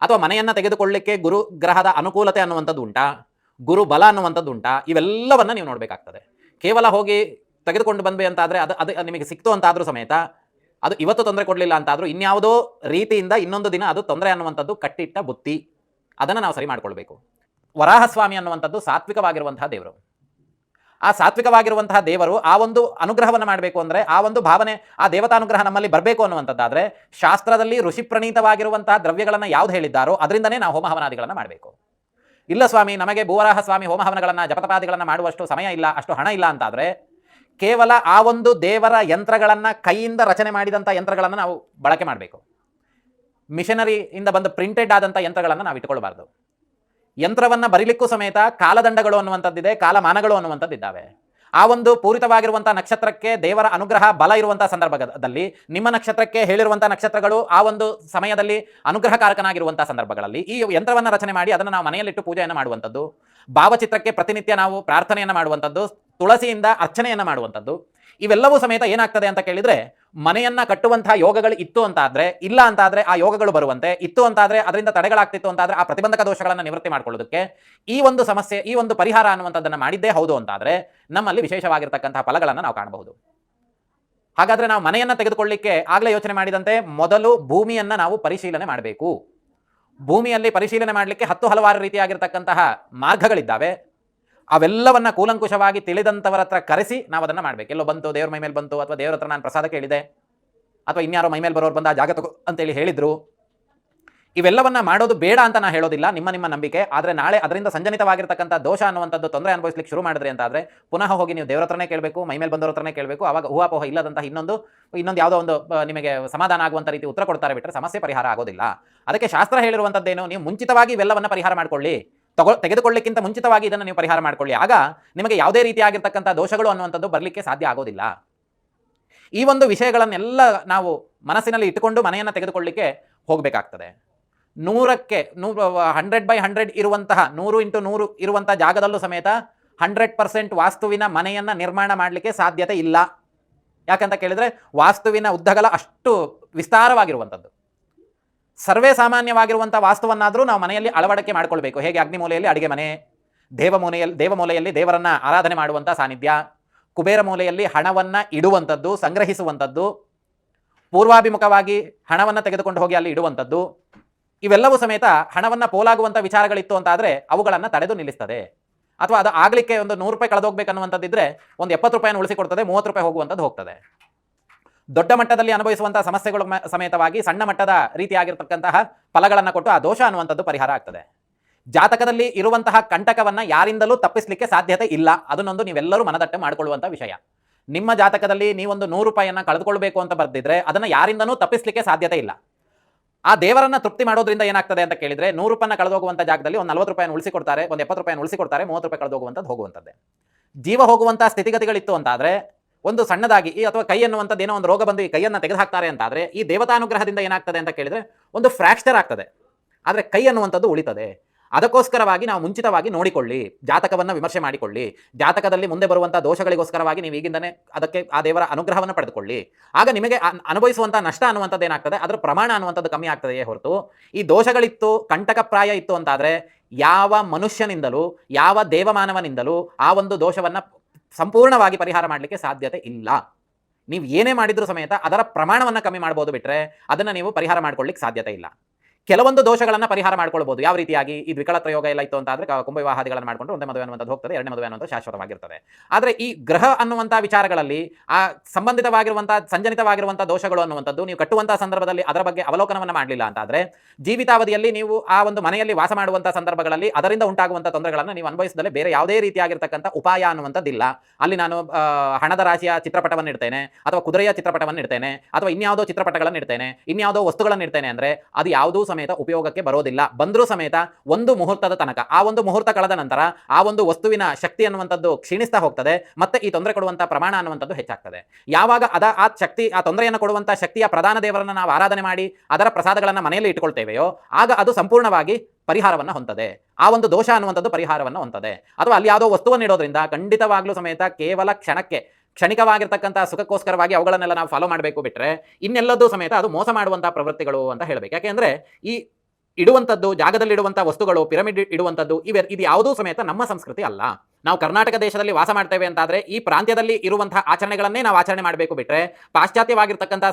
ಅಥವಾ ಮನೆಯನ್ನು ತೆಗೆದುಕೊಳ್ಳಿಕ್ಕೆ ಗುರು ಗ್ರಹದ ಅನುಕೂಲತೆ ಅನ್ನುವಂಥದ್ದು ಉಂಟಾ? ಗುರು ಬಲ ಅನ್ನುವಂಥದ್ದು ಉಂಟಾ? ಇವೆಲ್ಲವನ್ನು ನೀವು ನೋಡಬೇಕಾಗ್ತದೆ. ಕೇವಲ ಹೋಗಿ ತೆಗೆದುಕೊಂಡು ಬಂದ್ವಿ ಅಂತಾದರೆ ಅದು ಅದು ನಿಮಗೆ ಸಿಕ್ತು ಅಂತಾದರೂ ಸಮೇತ ಅದು ಇವತ್ತು ತೊಂದರೆ ಕೊಡಲಿಲ್ಲ ಅಂತಾದರೂ ಇನ್ಯಾವುದೋ ರೀತಿಯಿಂದ ಇನ್ನೊಂದು ದಿನ ಅದು ತೊಂದರೆ ಅನ್ನುವಂಥದ್ದು ಕಟ್ಟಿಟ್ಟ ಬುತ್ತಿ. ಅದನ್ನು ನಾವು ಸರಿ ಮಾಡಿಕೊಳ್ಬೇಕು. ವರಾಹಸ್ವಾಮಿ ಅನ್ನುವಂಥದ್ದು ಸಾತ್ವಿಕವಾಗಿರುವಂತಹ ದೇವರು. ಆ ಸಾತ್ವಿಕವಾಗಿರುವಂತಹ ದೇವರು ಆ ಒಂದು ಅನುಗ್ರಹವನ್ನು ಮಾಡಬೇಕು ಅಂದರೆ ಆ ಒಂದು ಭಾವನೆ, ಆ ದೇವತಾನುಗ್ರಹ ನಮ್ಮಲ್ಲಿ ಬರಬೇಕು ಅನ್ನುವಂಥದ್ದಾದರೆ ಶಾಸ್ತ್ರದಲ್ಲಿ ಋಷಿ ಪ್ರಣೀತವಾಗಿರುವಂತಹ ದ್ರವ್ಯಗಳನ್ನು ಯಾವ್ದು ಹೇಳಿದ್ದಾರೋ ಅದರಿಂದನೇ ನಾವು ಹೋಮ ಹವನಾದಿಗಳನ್ನು ಮಾಡಬೇಕು. ಇಲ್ಲ ಸ್ವಾಮಿ, ನಮಗೆ ಭೂವರಾಹ ಸ್ವಾಮಿ ಹೋಮ ಹವನಗಳನ್ನು ಜಪತಪಾದಿಗಳನ್ನು ಮಾಡುವಷ್ಟು ಸಮಯ ಇಲ್ಲ, ಅಷ್ಟು ಹಣ ಇಲ್ಲ ಅಂತಾದರೆ ಕೇವಲ ಆ ಒಂದು ದೇವರ ಯಂತ್ರಗಳನ್ನು ಕೈಯಿಂದ ರಚನೆ ಮಾಡಿದಂಥ ಯಂತ್ರಗಳನ್ನು ನಾವು ಬಳಕೆ ಮಾಡಬೇಕು. ಮಿಷನರಿಯಿಂದ ಬಂದು ಪ್ರಿಂಟೆಡ್ ಆದಂಥ ಯಂತ್ರಗಳನ್ನು ನಾವು ಇಟ್ಕೊಳ್ಬಾರ್ದು ಯಂತ್ರವನ್ನು ಬರಿಲಿಕ್ಕೂ ಸಮೇತ ಕಾಲದಂಡಗಳು ಅನ್ನುವಂಥದ್ದಿದೆ, ಕಾಲಮಾನಗಳು ಅನ್ನುವಂಥದ್ದಿದ್ದಾವೆ. ಆ ಒಂದು ಪೂರಿತವಾಗಿರುವಂಥ ನಕ್ಷತ್ರಕ್ಕೆ ದೇವರ ಅನುಗ್ರಹ ಬಲ ಇರುವಂಥ ಸಂದರ್ಭದಲ್ಲಿ, ನಿಮ್ಮ ನಕ್ಷತ್ರಕ್ಕೆ ಹೇಳಿರುವಂಥ ನಕ್ಷತ್ರಗಳು ಆ ಒಂದು ಸಮಯದಲ್ಲಿ ಅನುಗ್ರಹಕಾರಕನಾಗಿರುವಂಥ ಸಂದರ್ಭಗಳಲ್ಲಿ, ಈ ಯಂತ್ರವನ್ನು ರಚನೆ ಮಾಡಿ ಅದನ್ನು ನಾವು ಮನೆಯಲ್ಲಿಟ್ಟು ಪೂಜೆಯನ್ನು ಮಾಡುವಂಥದ್ದು, ಭಾವಚಿತ್ರಕ್ಕೆ ಪ್ರತಿನಿತ್ಯ ನಾವು ಪ್ರಾರ್ಥನೆಯನ್ನು ಮಾಡುವಂಥದ್ದು, ತುಳಸಿಯಿಂದ ಅರ್ಚನೆಯನ್ನು ಮಾಡುವಂಥದ್ದು, ಇವೆಲ್ಲವೂ ಸಮೇತ ಏನಾಗ್ತದೆ ಅಂತ ಕೇಳಿದ್ರೆ ಮನೆಯನ್ನ ಕಟ್ಟುವಂತಹ ಯೋಗಗಳು ಇತ್ತು ಅಂತಾದ್ರೆ, ಇಲ್ಲ ಅಂತಾದ್ರೆ ಆ ಯೋಗಗಳು ಬರುವಂತೆ, ಇತ್ತು ಅಂತಾದ್ರೆ ಅದರಿಂದ ತಡೆಗಳಾಗ್ತಿತ್ತು ಅಂತಾದ್ರೆ ಆ ಪ್ರತಿಬಂಧಕ ದೋಷಗಳನ್ನು ನಿವೃತ್ತಿ ಮಾಡಿಕೊಳ್ಳೋದಕ್ಕೆ ಈ ಒಂದು ಸಮಸ್ಯೆ, ಈ ಒಂದು ಪರಿಹಾರ ಅನ್ನುವಂಥದ್ದನ್ನು ಮಾಡಿದ್ದೇ ಹೌದು ಅಂತಾದ್ರೆ ನಮ್ಮಲ್ಲಿ ವಿಶೇಷವಾಗಿರ್ತಕ್ಕಂತಹ ಫಲಗಳನ್ನು ನಾವು ಕಾಣಬಹುದು. ಹಾಗಾದ್ರೆ ನಾವು ಮನೆಯನ್ನ ತೆಗೆದುಕೊಳ್ಳಿಕ್ಕೆ ಆಗ್ಲೇ ಯೋಚನೆ ಮಾಡಿದಂತೆ ಮೊದಲು ಭೂಮಿಯನ್ನ ನಾವು ಪರಿಶೀಲನೆ ಮಾಡಬೇಕು. ಭೂಮಿಯಲ್ಲಿ ಪರಿಶೀಲನೆ ಮಾಡಲಿಕ್ಕೆ ಹತ್ತು ಹಲವಾರು ರೀತಿಯಾಗಿರ್ತಕ್ಕಂತಹ ಮಾರ್ಗಗಳಿದ್ದಾವೆ. ಅವೆಲ್ಲವನ್ನ ಕೂಲಂಕುಷವಾಗಿ ತಿಳಿದಂಥವರ ಹತ್ರ ಕರೆಸಿ ನಾವು ಅದನ್ನು ಮಾಡಬೇಕು. ಎಲ್ಲೋ ಬಂತು, ದೇವ್ರ ಮೈ ಮೇಲೆ ಬಂತು, ಅಥವಾ ದೇವ್ರ ಹತ್ರ ನಾನು ಪ್ರಸಾದ ಕೇಳಿದೆ ಅಥವಾ ಇನ್ಯಾರೋ ಮೈ ಮೇಲೆ ಬರೋರು ಬಂದ ಆ ಜಾಗ ತಗೋ ಅಂತೇಳಿ ಹೇಳಿದರು. ಇವೆಲ್ಲವನ್ನ ಮಾಡೋದು ಬೇಡ ಅಂತ ನಾನು ಹೇಳೋದಿಲ್ಲ, ನಿಮ್ಮ ನಿಮ್ಮ ನಂಬಿಕೆ. ಆದರೆ ನಾಳೆ ಅದರಿಂದ ಸಂಜನಿತವಾಗಿರ್ತಕ್ಕಂಥ ದೋಷ ಅನ್ನುವಂಥದ್ದು ತೊಂದರೆ ಅನುಭವಿಸ್ಲಿಕ್ಕೆ ಶುರು ಮಾಡಿದ್ರಿ ಅಂತಾದ್ರೆ ಪುನಃ ಹೋಗಿ ನೀವು ದೇವ್ರ ಹತ್ರನೇ ಕೇಳಬೇಕು ಮೈ ಮೇಲೆ ಬಂದವ್ರ ಹತ್ರನೇ ಕೇಳಬೇಕು. ಆವಾಗ ಊಹಾಪೋಹ ಇಲ್ಲದಂತಹ ಇನ್ನೊಂದು ಇನ್ನೊಂದು ಯಾವುದೋ ಒಂದು ನಿಮಗೆ ಸಮಾಧಾನ ಆಗುವಂಥ ರೀತಿ ಉತ್ತರ ಕೊಡ್ತಾರೆ ಬಿಟ್ಟರೆ ಸಮಸ್ಯೆ ಪರಿಹಾರ ಆಗೋದಿಲ್ಲ. ಅದಕ್ಕೆ ಶಾಸ್ತ್ರ ಹೇಳಿರುವಂಥದ್ದೇನು, ನೀವು ಮುಂಚಿತವಾಗಿ ಇವೆಲ್ಲವನ್ನ ಪರಿಹಾರ ಮಾಡ್ಕೊಳ್ಳಿ. ತಗೊ ತೆಗೆದುಕೊಳ್ಳಿಕ್ಕಿಂತ ಮುಂಚಿತವಾಗಿ ಇದನ್ನು ನೀವು ಪರಿಹಾರ ಮಾಡಿಕೊಳ್ಳಿ. ಆಗ ನಿಮಗೆ ಯಾವುದೇ ರೀತಿಯಾಗಿರ್ತಕ್ಕಂಥ ದೋಷಗಳು ಅನ್ನುವಂಥದ್ದು ಬರಲಿಕ್ಕೆ ಸಾಧ್ಯ ಆಗೋದಿಲ್ಲ. ಈ ಒಂದು ವಿಷಯಗಳನ್ನೆಲ್ಲ ನಾವು ಮನಸ್ಸಿನಲ್ಲಿ ಇಟ್ಟುಕೊಂಡು ಮನೆಯನ್ನು ತೆಗೆದುಕೊಳ್ಳಿಕ್ಕೆ ಹೋಗಬೇಕಾಗ್ತದೆ. ನೂರಕ್ಕೆ ನೂರು ಹಂಡ್ರೆಡ್ ಬೈ ಹಂಡ್ರೆಡ್ ಇರುವಂತಹ, ನೂರು ಇಂಟು ನೂರು ಇರುವಂಥ ಜಾಗದಲ್ಲೂ ಸಮೇತ ಹಂಡ್ರೆಡ್ ಪರ್ಸೆಂಟ್ ವಾಸ್ತುವಿನ ಮನೆಯನ್ನು ನಿರ್ಮಾಣ ಮಾಡಲಿಕ್ಕೆ ಸಾಧ್ಯತೆ ಇಲ್ಲ. ಯಾಕಂತ ಕೇಳಿದರೆ ವಾಸ್ತುವಿನ ಉದ್ದಗಲ ಅಷ್ಟು ವಿಸ್ತಾರವಾಗಿರುವಂಥದ್ದು. ಸರ್ವೇ ಸಾಮಾನ್ಯವಾಗಿರುವಂಥ ವಾಸ್ತುವನ್ನಾದರೂ ನಾವು ಮನೆಯಲ್ಲಿ ಅಳವಡಿಕೆ ಮಾಡಿಕೊಳ್ಬೇಕು. ಹೇಗೆ ಅಗ್ನಿಮೂಲೆಯಲ್ಲಿ ಅಡಿಗೆ ಮನೆ ದೇವಮೂಲೆಯಲ್ಲಿ ದೇವಮೂಲೆಯಲ್ಲಿ ದೇವರನ್ನು ಆರಾಧನೆ ಮಾಡುವಂಥ ಸಾನ್ನಿಧ್ಯ, ಕುಬೇರ ಮೂಲೆಯಲ್ಲಿ ಹಣವನ್ನು ಇಡುವಂಥದ್ದು, ಸಂಗ್ರಹಿಸುವಂಥದ್ದು, ಪೂರ್ವಾಭಿಮುಖವಾಗಿ ಹಣವನ್ನು ತೆಗೆದುಕೊಂಡು ಹೋಗಿ ಅಲ್ಲಿ ಇಡುವಂಥದ್ದು, ಇವೆಲ್ಲವೂ ಸಮೇತ ಹಣವನ್ನು ಪೋಲಾಗುವಂಥ ವಿಚಾರಗಳಿತ್ತು ಅಂತಾದರೆ ಅವುಗಳನ್ನು ತಡೆದು ನಿಲ್ಲಿಸ್ತದೆ. ಅಥವಾ ಅದು ಆಗಲಿಕ್ಕೆ ಒಂದು ನೂರು ರೂಪಾಯಿ ಕಳೆದೋಗ್ಬೇಕನ್ನುವಂಥದ್ದಿದ್ರೆ ಒಂದು ಎಪ್ಪತ್ತು ರೂಪಾಯಿನ ಉಳಿಸಿಕೊಡ್ತದೆ ಮೂವತ್ತು ರೂಪಾಯಿ ಹೋಗುವಂಥದ್ದು ಹೋಗ್ತದೆ. ದೊಡ್ಡ ಮಟ್ಟದಲ್ಲಿ ಅನುಭವಿಸುವಂತಹ ಸಮಸ್ಯೆಗಳು ಸಮೇತವಾಗಿ ಸಣ್ಣ ಮಟ್ಟದ ರೀತಿಯಾಗಿರ್ತಕ್ಕಂತಹ ಫಲಗಳನ್ನು ಕೊಟ್ಟು ಆ ದೋಷ ಅನ್ನುವಂಥದ್ದು ಪರಿಹಾರ ಆಗ್ತದೆ. ಜಾತಕದಲ್ಲಿ ಇರುವಂತಹ ಕಂಟಕವನ್ನ ಯಾರಿಂದಲೂ ತಪ್ಪಿಸಲಿಕ್ಕೆ ಸಾಧ್ಯತೆ ಇಲ್ಲ. ಅದನ್ನೊಂದು ನೀವೆಲ್ಲರೂ ಮನದಟ್ಟು ಮಾಡಿಕೊಳ್ಳುವಂಥ ವಿಷಯ. ನಿಮ್ಮ ಜಾತಕದಲ್ಲಿ ನೀವೊಂದು ನೂರು ರೂಪಾಯಿಯನ್ನ ಕಳೆದುಕೊಳ್ಬೇಕು ಅಂತ ಬರೆದಿದ್ರೆ ಅದನ್ನು ಯಾರಿಂದನೂ ತಪ್ಪಿಸಲಿಕ್ಕೆ ಸಾಧ್ಯತೆ ಇಲ್ಲ. ಆ ದೇವರನ್ನ ತೃಪ್ತಿ ಮಾಡೋದ್ರಿಂದ ಏನಾಗ್ತದೆ ಅಂತ ಕೇಳಿದ್ರೆ ನೂರು ರೂಪಾಯಿನ ಕಳೆದೋಗುವಂಥ ಜಾಗದಲ್ಲಿ ಒಂದು ನಲ್ವತ್ತು ರೂಪಾಯಿನ ಉಳಿಸಿಕೊಡ್ತಾರೆ, ಒಂದು ಎಪ್ಪತ್ತು ರೂಪಾಯಿನ ಉಳಿಸಿಕೊಡ್ತಾರೆ, ಮೂವತ್ತು ರೂಪಾಯಿ ಕಳೆದೋಗುವಂಥದ್ದು ಹೋಗುವಂಥದ್ದೇ ಜೀವ ಹೋಗುವಂಥ ಸ್ಥಿತಿಗತಿಗಳಿತ್ತು ಅಂತಾದ್ರೆ ಒಂದು ಸಣ್ಣದಾಗಿ, ಈ ಅಥವಾ ಕೈ ಅನ್ನುವಂಥದ್ದು ಏನೋ ಒಂದು ರೋಗ ಬಂದು ಈ ಕೈಯನ್ನು ತೆಗೆದುಹಾಕ್ತಾರೆ ಆದರೆ ಈ ದೇವತಾನುಗ್ರಹದಿಂದ ಏನಾಗ್ತದೆ ಅಂತ ಕೇಳಿದರೆ ಒಂದು ಫ್ರಾಕ್ಚರ್ ಆಗ್ತದೆ. ಆದರೆ ಕೈ ಅನ್ನುವಂಥದ್ದು ಉಳಿತದೆ. ಅದಕ್ಕೋಸ್ಕರವಾಗಿ ನಾವು ಮುಂಚಿತವಾಗಿ ನೋಡಿಕೊಳ್ಳಿ, ಜಾತಕವನ್ನು ವಿಮರ್ಶೆ ಮಾಡಿಕೊಳ್ಳಿ, ಜಾತಕದಲ್ಲಿ ಮುಂದೆ ಬರುವಂಥ ದೋಷಗಳಿಗೋಸ್ಕರವಾಗಿ ನೀವು ಈಗಿಂದನೇ ಅದಕ್ಕೆ ಆ ದೇವರ ಅನುಗ್ರಹವನ್ನು ಪಡೆದುಕೊಳ್ಳಿ. ಆಗ ನಿಮಗೆ ಅನ್- ಅನುಭವಿಸುವಂಥ ನಷ್ಟ ಅನ್ನುವಂಥದ್ದು ಏನಾಗ್ತದೆ? ಅದರ ಪ್ರಮಾಣ ಅನ್ನುವಂಥದ್ದು ಕಮ್ಮಿ ಆಗ್ತದೆಯೇ ಹೊರತು, ಈ ದೋಷಗಳಿತ್ತು ಕಂಟಕಪ್ರಾಯ ಇತ್ತು ಅಂತಾದರೆ, ಯಾವ ಮನುಷ್ಯನಿಂದಲೂ, ಯಾವ ದೇವಮಾನವನಿಂದಲೂ ಆ ಒಂದು ದೋಷವನ್ನು ಸಂಪೂರ್ಣವಾಗಿ ಪರಿಹಾರ ಮಾಡಲಿಕ್ಕೆ ಸಾಧ್ಯತೆ ಇಲ್ಲ. ನೀವು ಏನೇ ಮಾಡಿದ್ರೂ ಸಮೇತ ಅದರ ಪ್ರಮಾಣವನ್ನು ಕಮ್ಮಿ ಮಾಡ್ಬೋದು ಬಿಟ್ಟರೆ ಅದನ್ನು ನೀವು ಪರಿಹಾರ ಮಾಡ್ಕೊಳ್ಳಿಕ್ಕೆ ಸಾಧ್ಯತೆ ಇಲ್ಲ. ಕೆಲವೊಂದು ದೋಷಗಳನ್ನು ಪರಿಹಾರ ಮಾಡ್ಕೊಳ್ಬೋದು. ಯಾವ ರೀತಿಯಾಗಿ? ಈ ದ್ವಿಕಳ ಪ್ರಯೋಗ ಎಲ್ಲ ಇತ್ತು ಅಂತ ಆದರೆ ಕುಂಭ ಮಾಡಿಕೊಂಡು ಒಂದೇ ಮದುವೆ ಅನ್ನುವಂಥದ್ದು ಹೋಗ್ತದೆ, ಎರಡನೇ ಮದುವೆ ಅನ್ನುವಂಥದ್ದು ಶಾಶ್ವತವಾಗಿರ್ತದೆ. ಆದರೆ ಈ ಗ್ರಹ ಅನ್ನುವಂಥ ವಿಚಾರಗಳಲ್ಲಿ ಆ ಸಂಬಂಧಿತವಾಗಿರುವಂಥ, ಸಂಜನಿತವಾಗಿರುವಂಥ ದೋಷಗಳು ಅನ್ನುವಂಥದ್ದು ನೀವು ಕಟ್ಟುವಂಥ ಸಂದರ್ಭದಲ್ಲಿ ಅದರ ಬಗ್ಗೆ ಅವಲೋಕನವನ್ನು ಮಾಡಲಿಲ್ಲ ಅಂತಾದರೆ ಜೀವಿತಾವಧಿಯಲ್ಲಿ ನೀವು ಆ ಒಂದು ಮನೆಯಲ್ಲಿ ವಾಸ ಮಾಡುವಂಥ ಸಂದರ್ಭಗಳಲ್ಲಿ ಅದರಿಂದ ಉಂಟಾಗುವಂಥ ತೊಂದರೆಗಳನ್ನು ನೀವು ಅನುಭವಿಸಿದಲ್ಲಿ ಬೇರೆ ಯಾವುದೇ ರೀತಿಯಾಗಿರ್ತಕ್ಕಂಥ ಉಪಾಯ ಅನ್ನುವಂಥದ್ದಿಲ್ಲ. ಅಲ್ಲಿ ನಾನು ಹಣದ ರಾಶಿಯ ಚಿತ್ರಪಟವನ್ನು ಇಡ್ತೇನೆ ಅಥವಾ ಕುದುರೆಯ ಚಿತ್ರಪಟವನ್ನು ಇಡ್ತೇನೆ ಅಥವಾ ಇನ್ಯಾವುದೋ ಚಿತ್ರಪಟಗಳನ್ನು ಇಡ್ತೇನೆ, ಇನ್ಯಾವುದೋ ವಸ್ತುಗಳನ್ನು ಇಡ್ತೇನೆ ಅಂದರೆ ಅದು ಯಾವುದೂ ಸಮೇತ ಉಪಯೋಗಕ್ಕೆ ಬರೋದಿಲ್ಲ. ಬಂದರೂ ಸಮೇತ ಒಂದು ಮುಹೂರ್ತದ ತನಕ, ಆ ಒಂದು ಮುಹೂರ್ತ ಕಳೆದ ನಂತರ ಆ ಒಂದು ವಸ್ತುವಿನ ಶಕ್ತಿ ಅನ್ನುವಂಥದ್ದು ಕ್ಷೀಣಿಸ್ತಾ ಹೋಗ್ತದೆ, ಮತ್ತೆ ಈ ತೊಂದರೆ ಕೊಡುವಂಥ ಪ್ರಮಾಣ ಅನ್ನುವಂಥದ್ದು ಹೆಚ್ಚಾಗ್ತದೆ. ಯಾವಾಗ ಅದ ಆ ಶಕ್ತಿ, ಆ ತೊಂದರೆಯನ್ನು ಕೊಡುವಂಥ ಶಕ್ತಿಯ ಪ್ರಧಾನ ದೇವರನ್ನು ನಾವು ಆರಾಧನೆ ಮಾಡಿ, ಅದರ ಪ್ರಸಾದಗಳನ್ನು ಮನೆಯಲ್ಲಿ ಇಟ್ಟುಕೊಳ್ತೇವೆಯೋ ಆಗ ಅದು ಸಂಪೂರ್ಣವಾಗಿ ಪರಿಹಾರವನ್ನು ಹೊಂದದೆ ಆ ಒಂದು ದೋಷ ಅನ್ನುವಂಥದ್ದು ಪರಿಹಾರವನ್ನು ಹೊಂದದೆ ಅಥವಾ ಅಲ್ಲಿ ಯಾವುದೋ ವಸ್ತುವನ್ನು ಇಡೋದ್ರಿಂದ ಖಂಡಿತವಾಗ್ಲೂ ಸಮೇತ ಕೇವಲ ಕ್ಷಣಕ್ಕೆ ಕ್ಷಣಿಕವಾಗಿರ್ತಕ್ಕಂಥ ಸುಖಕ್ಕೋಸ್ಕರವಾಗಿ ಅವುಗಳನ್ನೆಲ್ಲ ನಾವು ಫಾಲೋ ಮಾಡಬೇಕು ಬಿಟ್ಟರೆ ಇನ್ನೆಲ್ಲದೂ ಸಮೇತ ಅದು ಮೋಸ ಮಾಡುವಂಥ ಪ್ರವೃತ್ತಿಗಳು ಅಂತ ಹೇಳಬೇಕು. ಯಾಕೆಂದರೆ ಈ ಇಡುವಂಥದ್ದು ಜಾಗದಲ್ಲಿ ಇಡುವಂಥ ವಸ್ತುಗಳು, ಪಿರಮಿಡ್ ಇಡುವಂಥದ್ದು, ಇವೆ ಇದು ಯಾವುದೂ ಸಮೇತ ನಮ್ಮ ಸಂಸ್ಕೃತಿ ಅಲ್ಲ. ನಾವು ಕರ್ನಾಟಕ ದೇಶದಲ್ಲಿ ವಾಸ ಮಾಡ್ತೇವೆ ಅಂತಾದ್ರೆ ಈ ಪ್ರಾಂತ್ಯದಲ್ಲಿ ಇರುವಂತಹ ಆಚರಣೆಗಳನ್ನೇ ನಾವು ಆಚರಣೆ ಮಾಡಬೇಕು ಬಿಟ್ಟರೆ ಪಾಶ್ಚಾತ್ಯವಾಗಿರ್ತಕ್ಕಂಥ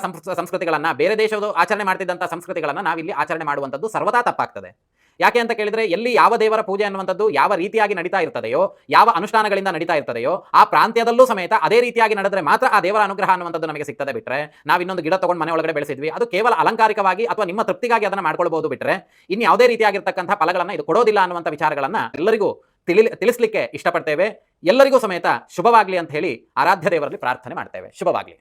ಸಂಸ್ಕೃತಿಗಳನ್ನು ಬೇರೆ ದೇಶದ ಆಚರಣೆ ಮಾಡ್ತಿದ್ದಂಥ ಸಂಸ್ಕೃತಿಗಳನ್ನ ನಾವಿಲ್ಲಿ ಆಚರಣೆ ಮಾಡುವಂಥದ್ದು ಸರ್ವದಾ ತಪ್ಪಾಗ್ತದೆ. ಯಾಕೆ ಅಂತ ಕೇಳಿದ್ರೆ ಎಲ್ಲಿ ಯಾವ ದೇವರ ಪೂಜೆ ಅನ್ನುವಂಥದ್ದು ಯಾವ ರೀತಿಯಾಗಿ ನಡೀತಾ ಇರ್ತದೆಯೋ, ಯಾವ ಅನುಷ್ಠಾನಗಳಿಂದ ನಡೀತಾ ಇರ್ತದೆಯೋ, ಆ ಪ್ರಾಂತ್ಯದಲ್ಲೂ ಸಮೇತ ಅದೇ ರೀತಿಯಾಗಿ ನಡೆದ್ರೆ ಮಾತ್ರ ಆ ದೇವರ ಅನುಗ್ರಹ ಅನ್ನುವಂಥದ್ದು ನಮಗೆ ಸಿಗ್ತದೆ ಬಿಟ್ರೆ ನಾವು ಇನ್ನೊಂದು ಗಿಡ ತಗೊಂಡು ಮನೆ ಒಳಗಡೆ ಬೆಳೆಸಿದ್ವಿ, ಅದು ಕೇವಲ ಅಲಂಕಾರಿಕವಾಗಿ ಅಥವಾ ನಿಮ್ಮ ತೃಪ್ತಿಗಾಗಿ ಅದನ್ನು ಮಾಡ್ಕೊಳ್ಬಹುದು ಬಿಟ್ರೆ ಇನ್ನು ಯಾವುದೇ ರೀತಿಯಾಗಿರ್ತಕ್ಕಂಥ ಫಲಗಳನ್ನು ಇದು ಕೊಡೋದಿಲ್ಲ ಅನ್ನುವಂಥ ವಿಚಾರಗಳನ್ನ ಎಲ್ಲರಿಗೂ ತಿಳಿ ತಿಳಿಸ್ಲಿಕ್ಕೆ ಇಷ್ಟಪಡ್ತೇವೆ. ಎಲ್ಲರಿಗೂ ಸಮೇತ ಶುಭವಾಗಲಿ ಅಂತ ಹೇಳಿ ಆರಾಧ್ಯ ದೇವರಲ್ಲಿ ಪ್ರಾರ್ಥನೆ ಮಾಡ್ತೇವೆ. ಶುಭವಾಗಲಿ.